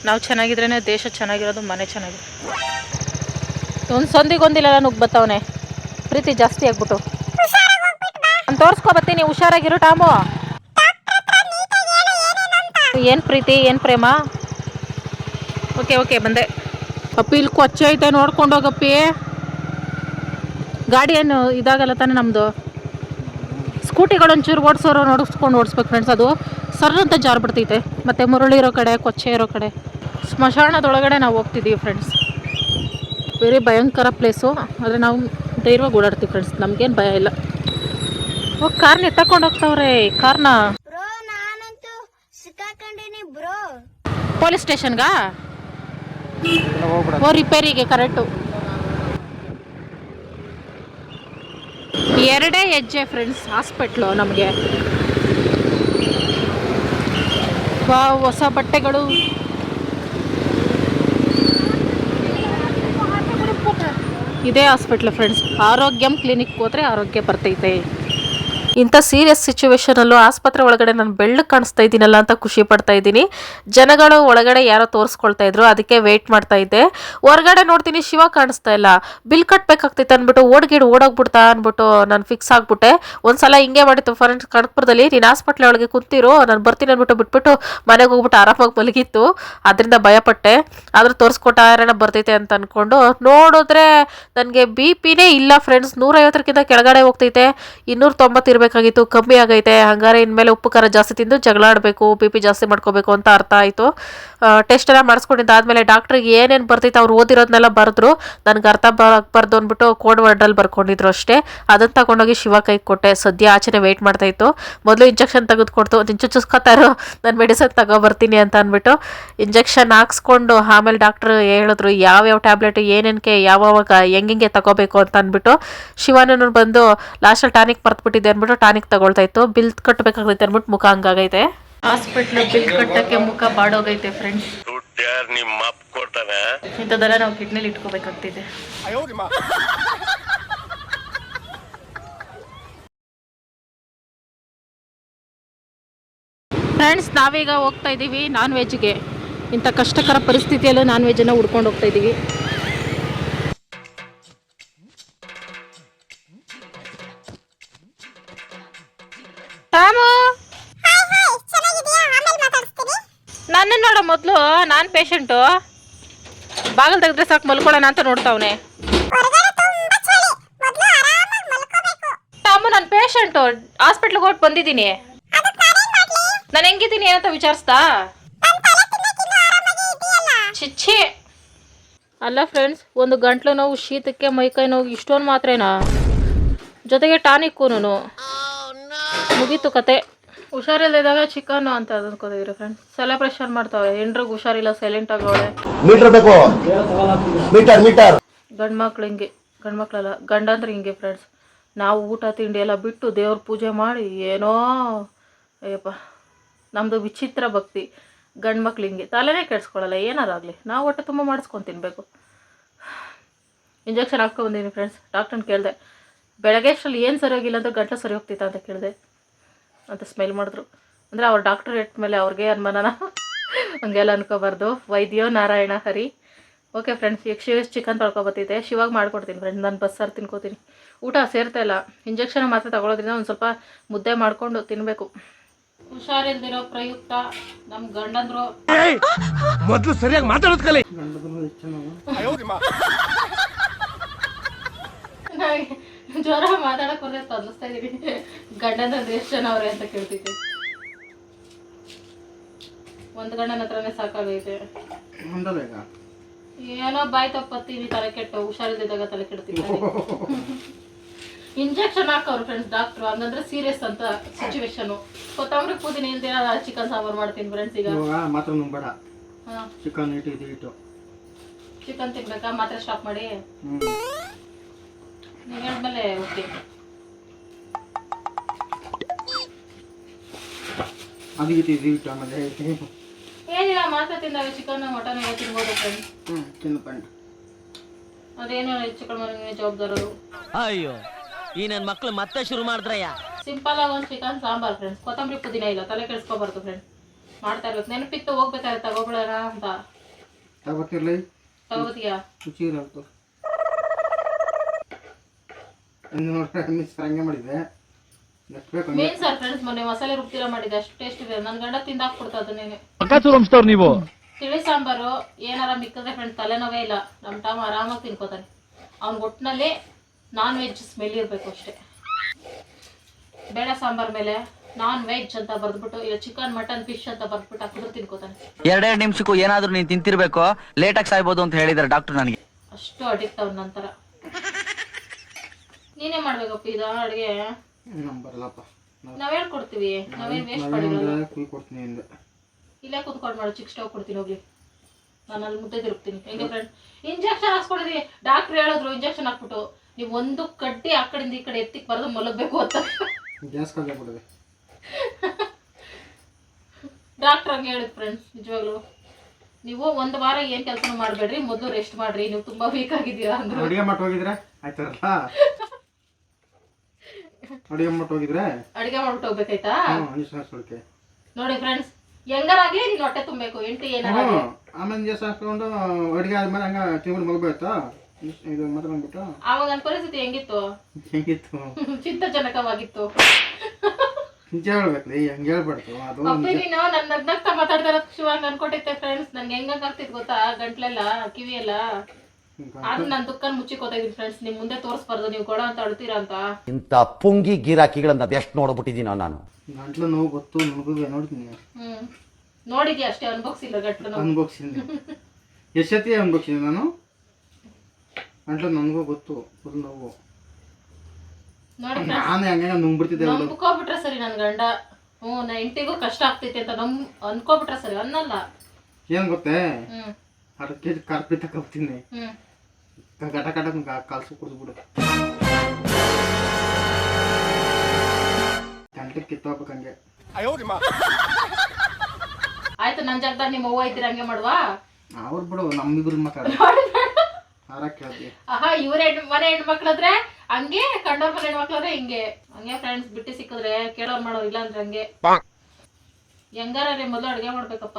ನಾವು ಚೆನ್ನಾಗಿದ್ರೇ ದೇಶ ಚೆನ್ನಾಗಿರೋದು, ಮನೆ ಚೆನ್ನಾಗಿರೋದು. ಒಂದು ಸಂದಿಗೊಂದಿಲ್ಲ ನುಗ್ಗಿ ಬತ್ತವನೆ. ಪ್ರೀತಿ ಜಾಸ್ತಿ ಆಗ್ಬಿಟ್ಟು. ನಾನು ತೋರಿಸ್ಕೊ ಬರ್ತೀನಿ, ಹುಷಾರಾಗಿರು ಟಾಮು. ಏನು ಪ್ರೀತಿ, ಏನು ಪ್ರೇಮ? ಓಕೆ ಓಕೆ, ಬಂದೆ. ಅಪ್ಪಿ, ಇಲ್ಲಿ ಕೊಚ್ಚೆ ಐತೆ, ನೋಡ್ಕೊಂಡು ಹೋಗಪ್ಪಿ ಗಾಡಿ ಏನು ಇದಾಗಲ್ಲ ತಾನೇ ನಮ್ಮದು ಸ್ಕೂಟಿಗಳೊಂಚೂರು ಓಡಿಸೋರು ನೋಡಿಸ್ಕೊಂಡು ಓಡಿಸ್ಬೇಕು ಫ್ರೆಂಡ್ಸ್ ಅದು ಸರ್ ಅಂತ ಜಾರು ಬಿಡ್ತೈತೆ. ಮತ್ತು ಮುರುಳಿ ಇರೋ ಕಡೆ, ಕೊಚ್ಚೆ ಇರೋ ಕಡೆ. ಸ್ಮಶಾನದೊಳಗಡೆ ನಾವು ಹೋಗ್ತಿದ್ದೀವಿ ಫ್ರೆಂಡ್ಸ್ ವೆರಿ ಭಯಂಕರ ಪ್ಲೇಸು ಆದರೆ ನಾವು ಧೈರ್ಯವಾಗಿ ಓಡಾಡ್ತೀವಿ ಫ್ರೆಂಡ್ಸ್ ನಮಗೇನು ಭಯ ಇಲ್ಲ. ಕಾರ್ನ ಎತ್ತಕೊಂಡು ಹೋಗ್ತಾವ್ರೆ ಕಾರ್ನ. ಬ್ರೋ ನಾನಂತೂ ಸಿಕ್ಕಾಕೊಂಡೀನಿ ಬ್ರೋ. ಪೊಲೀಸ್ ಸ್ಟೇಷನ್ಗಾ? ಓ ರಿಪೇರಿಗೆ ಕರೆಕ್ಟು. ಎರಡೇ ಹೆಜ್ಜೆ ಫ್ರೆಂಡ್ಸ್ ಹಾಸ್ಪಿಟ್ಲು ನಮಗೆ. ವಾ ಹೊಸ ಬಟ್ಟೆಗಳು. ಇದೇ ಹಾಸ್ಪಿಟ್ಲು ಫ್ರೆಂಡ್ಸ್ ಆರೋಗ್ಯಂ ಕ್ಲಿನಿಕ್ ಹೋದ್ರೆ ಆರೋಗ್ಯ ಬರ್ತೈತೆ. ಇಂಥ ಸೀರಿಯಸ್ ಸಿಚುವೇಶನಲ್ಲೂ ಆಸ್ಪತ್ರೆ ಒಳಗಡೆ ನಾನು ಬೆಳ್ಳು ಕಾಣಿಸ್ತಾ ಇದ್ದೀನಲ್ಲ ಅಂತ ಖುಷಿ ಪಡ್ತಾ ಇದ್ದೀನಿ. ಜನಗಳು ಒಳಗಡೆ ಯಾರೋ ತೋರಿಸ್ಕೊಳ್ತಾ ಇದ್ರು, ಅದಕ್ಕೆ ವೇಟ್ ಮಾಡ್ತಾ ಇದ್ದೆ. ಹೊರಗಡೆ ನೋಡ್ತೀನಿ ಶಿವ ಕಾಣಿಸ್ತಾ ಇಲ್ಲ. ಬಿಲ್ ಕಟ್ಬೇಕಾಗ್ತಿತ್ತು ಅಂದ್ಬಿಟ್ಟು ಓಡ್ಗಿಡ್ ಓಡೋಗ್ಬಿಡ್ತಾ ಅಂದ್ಬಿಟ್ಟು ನಾನು ಫಿಕ್ಸ್ ಆಗ್ಬಿಟ್ಟೆ. ಒಂದ್ಸಲ ಹಿಂಗೆ ಮಾಡಿತ್ತು ಫ್ರೆಂಡ್ಸ್ ಕಣಕ್ಪುರದಲ್ಲಿ, ನೀನು ಆಸ್ಪತ್ರೆ ಒಳಗೆ ಕುಂತಿರು, ನಾನು ಬರ್ತೀನಿ ಅಂದ್ಬಿಟ್ಟು ಬಿಟ್ಬಿಟ್ಟು ಮನೆಗೆ ಹೋಗ್ಬಿಟ್ಟು ಆರಾಮಾಗಿ ಮಲಗಿತ್ತು. ಅದರಿಂದ ಭಯಪಟ್ಟೆ. ಆದ್ರೆ ತೋರಿಸ್ಕೊಟ್ಟ ಯಾರನ್ನ ಬರ್ತೈತೆ ಅಂತ ಅನ್ಕೊಂಡು, ನೋಡಿದ್ರೆ ನನಗೆ ಬಿ ಪಿನೇ ಇಲ್ಲ ಫ್ರೆಂಡ್ಸ್ ನೂರೈವತ್ತರಕ್ಕಿಂತ ಕೆಳಗಡೆ ಹೋಗ್ತೈತೆ. ಇನ್ನೂರ ತೊಂಬತ್ತು ಇರಬೇಕಾಗಿತ್ತು ಕಮ್ಮಿ ಆಗೈತೆ. ಹಂಗಾರೆ ಇನ್ಮೇಲೆ ಉಪ್ಪು ಖಾರ ಜಾಸ್ತಿ ತಿಂದು ಜಗಳ ಆಡಬೇಕು. ಬಿ ಪಿ ಜಾಸ್ತಿ ಮಾಡ್ಕೋಬೇಕು ಅಂತ ಅರ್ಥ ಆಯಿತು. ಟೆಸ್ಟ್ ಎಲ್ಲ ಮಾಡಿಸ್ಕೊಂಡಿದ್ದಾದ್ಮೇಲೆ ಡಾಕ್ಟ್ರಿಗೆ ಏನೇನು ಬರ್ತೈತೆ ಅವ್ರು ಓದಿರೋದನ್ನೆಲ್ಲ ಬರೆದ್ರು. ನನಗೆ ಅರ್ಥ ಬರ್ದು ಅಂದ್ಬಿಟ್ಟು ಕೋಡ್ ವರ್ಡಲ್ಲಿ ಬರ್ಕೊಂಡಿದ್ರು ಅಷ್ಟೇ. ಅದನ್ನು ತಗೊಂಡೋಗಿ ಶಿವ ಕೈ ಕೊಟ್ಟೆ. ಸದ್ಯ ಆಚೆನೆ ವೆಯ್ಟ್ ಮಾಡ್ತಾ ಇತ್ತು. ಮೊದಲು ಇಂಜೆಕ್ಷನ್ ತೆಗೆದುಕೊಡ್ತು. ನಿಂಚು ಚುಚ್ಚಿಸ್ಕೊತಾರೋ ನಾನು ಮೆಡಿಸನ್ ತಗೊಬರ್ತೀನಿ ಅಂತ ಅಂದ್ಬಿಟ್ಟು ಇಂಜೆಕ್ಷನ್ ಹಾಕ್ಸ್ಕೊಂಡು ಆಮೇಲೆ ಡಾಕ್ಟ್ರ್ ಹೇಳಿದ್ರು, ಯಾವ್ಯಾವ ಟ್ಯಾಬ್ಲೆಟ್ ಏನೇನಕ್ಕೆ ಯಾವಾಗ ಹೆಂಗೆ ತಗೋಬೇಕು ಅಂತ ಅಂದ್ಬಿಟ್ಟು ಶಿವಾನೂ ಬಂದು ಲಾಸ್ಟಲ್ಲಿ ಟಾನಿಕ್ ಮರ್ತ್ಬಿಟ್ಟಿದೆ ಅಂದ್ಬಿಟ್ಟು ಟಾನಿಕ್ ತಗೊಳ್ತಾ ಇತ್ತು. ಬಿಲ್ ಕಟ್ಟಬೇಕಾಗೈತೆ ಅಂದ್ಬಿಟ್ಟು ಮುಖ ಹಂಗಾಗೈತೆ. ಹಾಸ್ಪಿಟ್ಲ್ ಬಿಲ್ ಕಟ್ಟಕ್ಕೆ ಮುಖ ಬಾಡೋಗೈತೆ ಫ್ರೆಂಡ್ಸ್ ನಿಮ್ಮ ಅಪ್ಪ ಕೊಡ್ತಾನೆ? ಇಂಥದ್ದೆಲ್ಲ ನಾವು ಕಿಡ್ನಿಲಿ ಇಟ್ಕೋಬೇಕಾಗ್ತಿದೆ. ಫ್ರೆಂಡ್ಸ್ ನಾವೀಗ ಹೋಗ್ತಾ ಇದ್ದೀವಿ ನಾನ್ ವೆಜ್ಗೆ. ಇಂಥ ಕಷ್ಟಕರ ಪರಿಸ್ಥಿತಿಯಲ್ಲೂ ನಾನ್ ವೆಜ್ಜನ್ನು ಹುಡ್ಕೊಂಡು ಹೋಗ್ತಾ ಇದ್ದೀವಿ ಮೊದಲು ನಾನು ಪೇಷಂಟು ಬಾಗಿಲು ತೆಗೆದ್ರೆ ಸಾಕು, ಮಲ್ಕೊಳ್ಳೋಣ ಅಂತ ನೋಡ್ತಾವನೆ. ಅಮ್ಮ ನಾನು ಪೇಷಂಟು ಹಾಸ್ಪಿಟ್ಲಿಗೆ ಹೋಗಿ ಬಂದಿದ್ದೀನಿ. ನಾನು ಹೆಂಗಿದ್ದೀನಿ ಏನಂತ ವಿಚಾರಿಸ್ತಾ? ಚಿಚ್ಚಿ ಅಲ್ಲ ಫ್ರೆಂಡ್ಸ್ ಒಂದು ಗಂಟ್ಲು ನೋವು, ಶೀತಕ್ಕೆ ಮೈಕೈ ನೋವು, ಇಷ್ಟೊಂದು ಮಾತ್ರೇನಾ? ಜೊತೆಗೆ ಟಾನಿಕ್ಕೂನು ಮುಗೀತು ಕತೆ. ಹುಷಾರಿಲ್ಲದಾಗ ಚಿಕನ್ ಅಂತ ಅನ್ಕೋತಿದ್ರು ಫ್ರೆಂಡ್ಸ್ ಸೆಲೆಬ್ರೇಷನ್ ಮಾಡ್ತಾವೆ ಹೆಂಡ್ರಿಗೆ ಹುಷಾರಿಲ್ಲ ಸೈಲೆಂಟ್ ಆಗವಳೆ ಮೀಟರ್ ಬೇಕು ಮೀಟರ್ ಮೀಟರ್ ಗಂಡು ಮಕ್ಳು ಹಿಂಗೆ ಗಂಡು ಮಕ್ಳಲ್ಲ ಗಂಡಂದ್ರೆ ಹಿಂಗೆ ಫ್ರೆಂಡ್ಸ್ ನಾವು ಊಟ ತಿಂಡಿ ಎಲ್ಲ ಬಿಟ್ಟು ದೇವ್ರ ಪೂಜೆ ಮಾಡಿ ಏನೋ ಅಯ್ಯಪ್ಪ ನಮ್ಮದು ವಿಚಿತ್ರ ಭಕ್ತಿ. ಗಂಡು ಮಕ್ಳು ಹಿಂಗೆ ತಲೆನೇ ಕೆಡ್ಸ್ಕೊಳ್ಳಲ್ಲ ಏನಾರಾಗಲಿ ನಾವು ಹೊಟ್ಟೆ ತುಂಬ ಮಾಡಿಸ್ಕೊಂಡು ತಿನ್ನಬೇಕು ಇಂಜೆಕ್ಷನ್ ಹಾಕ್ಕೊಂಬಂದೀನಿ ಫ್ರೆಂಡ್ಸ್ ಡಾಕ್ಟರ್ನ ಕೇಳಿದೆ ಬೆಳಗ್ಗೆ ಅಷ್ಟರಲ್ಲಿ ಏನು ಸರಿ ಹೋಗಿಲ್ಲ ಅಂದ್ರೆ ಗಂಟಲು ಸರಿ ಹೋಗ್ತಿತ್ತ? ಅಂತ ಕೇಳಿದೆ. ಅಂತ ಸ್ಮೈಲ್ ಮಾಡಿದ್ರು. ಅಂದರೆ ಅವ್ರ ಡಾಕ್ಟರ್ ಇಟ್ಟ ಮೇಲೆ ಅವ್ರಿಗೆ ಅನುಮಾನನ ಹಂಗೆಲ್ಲ ಅನ್ಕೋಬಾರ್ದು. ವೈದ್ಯೋ ನಾರಾಯಣ ಹರಿ. ಓಕೆ ಫ್ರೆಂಡ್ಸ್ ಈಗ ಶಿವ ಚಿಕನ್ ತೊಳ್ಕೊಬತ್ತಿದ್ದೆ. ಶಿವಾಗ ಮಾಡ್ಕೊಡ್ತೀನಿ ಫ್ರೆಂಡ್ ನಾನು ಬಸ್ಸಾರು ತಿನ್ಕೋತೀನಿ. ಊಟ ಸೇರ್ತಾ ಇಲ್ಲ. ಇಂಜೆಕ್ಷನ್ ಮಾತ್ರ ತಗೊಳ್ಳೋದ್ರಿಂದ ಒಂದು ಸ್ವಲ್ಪ ಮುದ್ದೆ ಮಾಡಿಕೊಂಡು ತಿನ್ನಬೇಕು ಹುಷಾರಿಲ್ದಿರೋ ಪ್ರಯುಕ್ತ ನಮ್ಮ ಗಂಡಂದ್ರು. ಮೊದಲು ಸರಿಯಾಗಿ ಮಾತಾಡೋದು ಕಲಿ. ಜ್ವರ ಮಾತಾಡಕ್ ಬರ್ದೆ ತೊದಲಿಸ್ತಾ ಇದೀನಿ. ಗಂಡನ ಎಷ್ಟು ಜನ ಅವ್ರೆ ಅಂತ ಕೇಳ್ತಿದ್ದೆ. ಒಂದ್ ಗಂಡನ ಹತ್ರನೇ ಸಾಕಾಗೈತೆ. ಏನೋ ಬಾಯ್ ತಪ್ಪತ್ತೀನಿ ತಲೆ ಕೆಟ್ಟು ಹುಷಾರಿದ್ದಾಗ ತಲೆ ಕೆಡ್ತೀನಿ ಇಂಜೆಕ್ಷನ್ ಹಾಕವ್ರು ಫ್ರೆಂಡ್ಸ್ ಡಾಕ್ಟ್ರು ಹಂಗಂದ್ರೆ ಸೀರಿಯಸ್ ಅಂತ ಸಿಚುವೇಶನ್ ಕೊತ್ತಂಬರಿ ಪುದೀನ ಇಲ್ದಿರ ಚಿಕನ್ ಸಾಂಬಾರ್ ಮಾಡ್ತೀನಿ ಫ್ರೆಂಡ್ಸ್ ಈಗ. ಮಾತ್ರ ನುಂಬಡ ಹಾ. ಚಿಕನ್ ಇಟ್ಟು ಇದು ಇಟ್ಟು. ಚಿಕನ್ ತಿನ್ಬೇಕಾ? ಮಾತ್ರ ಸ್ಟಾಪ್ ಮಾಡಿ. ಹೇಳಿದ್ಮೇಲೆ ಓಕೆ ಅದು ಇಟ್ಟು ಇದು ಇಟ್ಟು ಆಮೇಲೆ ಏನಿಲ್ಲ ಮಾತ್ರ ತಿಂದಾಗ ಚಿಕನ್ ಮಟನ್ ಎಲ್ಲ ತಿನ್ಬೋದು ಫ್ರೆಂಡ್ಸ್ ಹ್ಞೂ ತಿನ್ಕೊಂಡು ಅದೇನೋ ಹೆಚ್ಚು ಕಡಿಮೆ ನೀವೇ ಜವಾಬ್ದಾರರು ಅಯ್ಯೋ ಈ ನನ್ನ ಮಕ್ಳು ಮತ್ತೆ ಶುರು ಮಾಡಿದ್ರಯ್ಯ? ಸಿಂಪಲ್ ಆಗಿ ಒಂದು ಚಿಕನ್ ಸಾಂಬಾರ್ ಫ್ರೆಂಡ್ಸ್ ಕೊತ್ತಂಬರಿ ಪುದೀನ ಇಲ್ಲ ತಲೆ ಕೆಡಿಸ್ಕೋಬಾರ್ದು ಫ್ರೆಂಡ್ಸ್ ಮಾಡ್ತಾ ಇರ್ಬೇಕು ನೆನಪಿತ್ತು ಹೋಗ್ಬೇಕಾದ್ರೆ ತಗೋಬಿಡೋಣ ಅಂತ. ತಗೋತಿರ್ಲಿ ತಗೋತೀಯಾ ರುಚಿ ಇನ್ನು ನೋಡ್ರೆ ಮಿಸ್ ಹಂಗೆ ಮಾಡಿದ್ದೆ ಎಷ್ಟು ಬೇಕು ಹಂಗೆ. ಮೇನ್ ಸರ್ ಫ್ರೆಂಡ್ಸ್ ಮೊನ್ನೆ ಮಸಾಲೆ ರುಬ್ತಿರ ಮಾಡಿದ್ದೆ ಅಷ್ಟು ಟೇಸ್ಟ್ ಇದೆ. ನನ್ನ ಗಂಡ ತಿಂದಾಕ್ಬಿಡ್ತಾ ಅದನ್ನೇನೆ ನೀವು? ತಿಳಿ ಸಾಂಬಾರು ಏನಾರ ಮಿಕ್ಕಿದ್ರೆ ಫ್ರೆಂಡ್ ತಲೆನೋವೇ ಇಲ್ಲ. ನಮ್ಮ ಟಾಮ್ ಆರಾಮಾಗಿ ತಿನ್ಕೋತಾನೆ. ಅವ್ನ ಒಟ್ಟಿನಲ್ಲಿ ನಾನ್ ವೆಜ್ ಸ್ಮೆಲ್ ಇರಬೇಕು ಅಷ್ಟೇ. ಬೇಳೆ ಸಾಂಬಾರ್ ಮೇಲೆ. ನಾನ್ ವೆಜ್ ಅಂತ ಬರ್ದ್ಬಿಟ್ಟು ಇಲ್ಲ ಚಿಕನ್ ಮಟನ್ ಫಿಶ್ ಅಂತ ಬರ್ದ್ಬಿಟ್ಟು ಹಾಕಿದ್ರು ತಿನ್ಕೋತಾನೆ. ಎರಡೆರಡು ನಿಮಿಷಕ್ಕೂ ಏನಾದ್ರೂ ನೀನ್ ತಿಂತಿರ್ಬೇಕು? ಲೇಟಾಗಿ ಸಾಯ್ಬೋದು ಅಂತ ಹೇಳಿದಾರೆ ಡಾಕ್ಟರ್ ನನಗೆ. ಅಷ್ಟು ಅಡಿಕ್ಟ್ ಅವ್ನ ನಂತರ. ನೀನೇ ಮಾಡ್ಬೇಕಪ್ಪ ಇದು ಅಡುಗೆ. ಬರಲ್ಲಪ್ಪ. ನಾವು ಹೇಳ್ಕೊಡ್ತೀವಿ. ನಾವೇನ್ ವೇಸ್ಟ್ ಕುಯ್ ಕೊಡ್ತೀನಿ ಇಲ್ಲೇ ಕುತ್ಕೊಂಡು ಮಾಡು ಚಿಕ್ಕ ಸ್ಟವ್ ಕೊಡ್ತೀನಿ ಹೋಗ್ಲಿ. ನಾನು ಅಲ್ಲಿ ಮುದ್ದೆ ತಿರುಗ್ತೀನಿ. ಹೆಂಗೆ ಫ್ರೆಂಡ್ ಇಂಜೆಕ್ಷನ್ ಹಾಕ್ಸ್ಕೊಂಡಿದ್ವಿ. ಡಾಕ್ಟ್ರ್ ಹೇಳಿದ್ರು ಇಂಜೆಕ್ಷನ್ ಹಾಕ್ಬಿಟ್ಟು. ನೀವು ಒಂದು ಕಡ್ಡಿ ಆ ಕಡೆಯಿಂದ ಈ ಕಡೆ ಎತ್ತಿಕ್ ಬರೆದು ಮಲಗಬೇಕು ಅಂತ. ಗ್ಯಾಸ್ ಬಿಡದೆ ಡಾಕ್ಟ್ರ್ ಹಂಗೆ ಹೇಳಿದ್ ಫ್ರೆಂಡ್ಸ್ ನಿಜವಾಗ್ಲು. ನೀವು ಒಂದು ವಾರ ಏನು ಕೆಲಸನೂ ಮಾಡಬೇಡ್ರಿ ಮೊದಲು ರೆಸ್ಟ್ ಮಾಡ್ರಿ. ನೀವು ತುಂಬಾ ವೀಕ್ ಆಗಿದ್ದೀರಾ ಅಂದ್ರೆ. ಅಡುಗೆ ಮಾಡಿ ಹೋಗಿದ್ರೆ ಆಯ್ತಾರಲ್ಲ ಅಡಿಗೆ ಮಾಡ್ಬಿಟ್ಟು ಹೋಗಿದ್ರೆ? ಅಡಿಗೆ ಮಾಡ್ಬಿಟ್ಟು ಹೋಗ್ಬೇಕಾಯ್ತಾ? ಹ್ಞೂ ನೋಡಿ ಫ್ರೆಂಡ್ಸ್ ಹೆಂಗಾರಾಗ್ಲಿ ನೀನ್ ಹೊಟ್ಟೆ ತುಂಬಬೇಕು ಎಂಟು ಏನಾರಾಗ್ಲಿ ಆಮೇಲೆ ಜಸ್ ಹಾಕೊಂಡು ಅಡಿಗೆ ಆದ್ಮೇಲೆ ಹಂಗ ತಿಂಗಳು ಮಗಬೇಕಾಯ್ತಾ ಇದು ಮಾತ್ರ ಬಂದ್ಬಿಟ್ಟು. ಆವಾಗ ನನ್ನ ಪರಿಸ್ಥಿತಿ ಹೆಂಗಿತ್ತು? ಹೆಂಗಿತ್ತು? ಚಿಂತಾಜನಕವಾಗಿತ್ತು. ನಿಜ ಹೇಳ್ಬೇಕ್ರಿ ಹೆಂಗೆ ಹೇಳ್ಬಾರ್ದು. ಅದು ನೀನು ನನ್ನ ನಗ್ನಗ್ತಾ ಮಾತಾಡ್ತಾರ ಇರೋದು ಶಿವಾಂಗ್ ಅನ್ಕೊಟ್ಟಿದ್ದೆ ಫ್ರೆಂಡ್ಸ್ ನನ್ಗೆ ಹೆಂಗಂಗ್ ಆಗ್ತಿತ್ತು ಗೊತ್ತಾ? ಗಂಟ್ಲೆಲ್ಲ ಕಿವಿ ಎಲ್ಲ ಆದ್ರೂ ನನ್ನ ದುಃಖ ಮುಚ್ಚಿಕೋತಾ ಇದೀನಿ ಫ್ರೆಂಡ್ಸ್ ನಿಮ್ ಮುಂದೆ ತೋರಿಸ್ಬಾರ್ದು ನೀವು ಕೊಡ ಅಂತ ಅಳ್ತೀರಾ ಅಂತ? ಇಂಥ ಪುಂಗಿ ಗಿರಾಕಿಗಳನ್ನ ಅದೆಷ್ಟು ನೋಡ್ಬಿಟ್ಟಿದೀನ ನಾನು. ಗಂಟ್ಲು ನೋವು ಗೊತ್ತು ನನಗೂ ನೋಡ್ತೀನಿ. ಹ್ಮ್. ನೋಡಿದ್ಯಾ ಅಷ್ಟೇ ಅನ್ಭೋಗ್ಸಿಲ್ಲ ಗಂಟ್ಲು ನೋವು. ಅನ್ಭೋಗ್ಸಿನಿ ಎಷ್ಟು ಸತಿ ಅನ್ಭೋಗ್ಸಿನಿ ನಾನು? ಗಂಟ್ಲು ನನಗೂ ಗೊತ್ತು ಫುಲ್ ನೋವು. ನೋಡಿ ನಾನು ಹೆಂಗ ನುಂಗ್ಬಿಡ್ತಿದ್ದೆ ಅವಳು ನಂಬ್ಕೋಬಿಟ್ರೆ ಸರಿ ನನ್ ಗಂಡ. ಹ್ಞೂ ನಾ ಹೆಂಡತಿಗೂ ಕಷ್ಟ ಆಗ್ತೈತೆ ಅಂತ ನಮ್ ಅನ್ಕೋಬಿಟ್ರೆ ಸರಿ ಅನ್ನಲ್ಲ. ಏನ್ ಗೊತ್ತೇ? ಹ್ಮ್. ಅರ್ಧ ಕೆ ಜಿ ಕಾರ್ಪಿ ಹ್ಮ್. ಗಟ ಗಟ ಕಲ್ಸು ಕುಡಿದ್ಬಿಡು ಗಂಟೆ ಕಿತ್ತೋಗ್ಬೇಕು ಹಂಗೆ. ಆಯ್ತು ನನ್ ಜಾಗದಾಗ ನಿಮ್ಮ ಅವ್ವ ಇದ್ದೀರ ಹಂಗೆ ಮಾಡುವಾ? ಅವ್ರು ಬಿಡು ನಮ್ಮಿಬ್ರು ಮಾತಾಡ. ಆರ ಕೇಳ್ತಿ? ಆಹಾ ಇವ್ರ ಹೆಣ್ ಮನೆ ಹೆಣ್ಮಕ್ಳಾದ್ರೆ ಹಂಗೆ ಕಂಡೋರ್ ಮನೆ ಹೆಣ್ಮಕ್ಳಾದ್ರೆ ಹಿಂಗೆ. ಹಂಗೆ ಫ್ರೆಂಡ್ಸ್ ಬಿಟ್ಟು ಸಿಕ್ಕಿದ್ರೆ ಕೇಳೋರ್ ಮಾಡೋರು ಇಲ್ಲ ಅಂದ್ರೆ ಹಂಗೆ ಹೆಂಗಾರ ರೀ ಮೊದಲು ಅಡುಗೆ ಮಾಡ್ಬೇಕಪ್ಪ.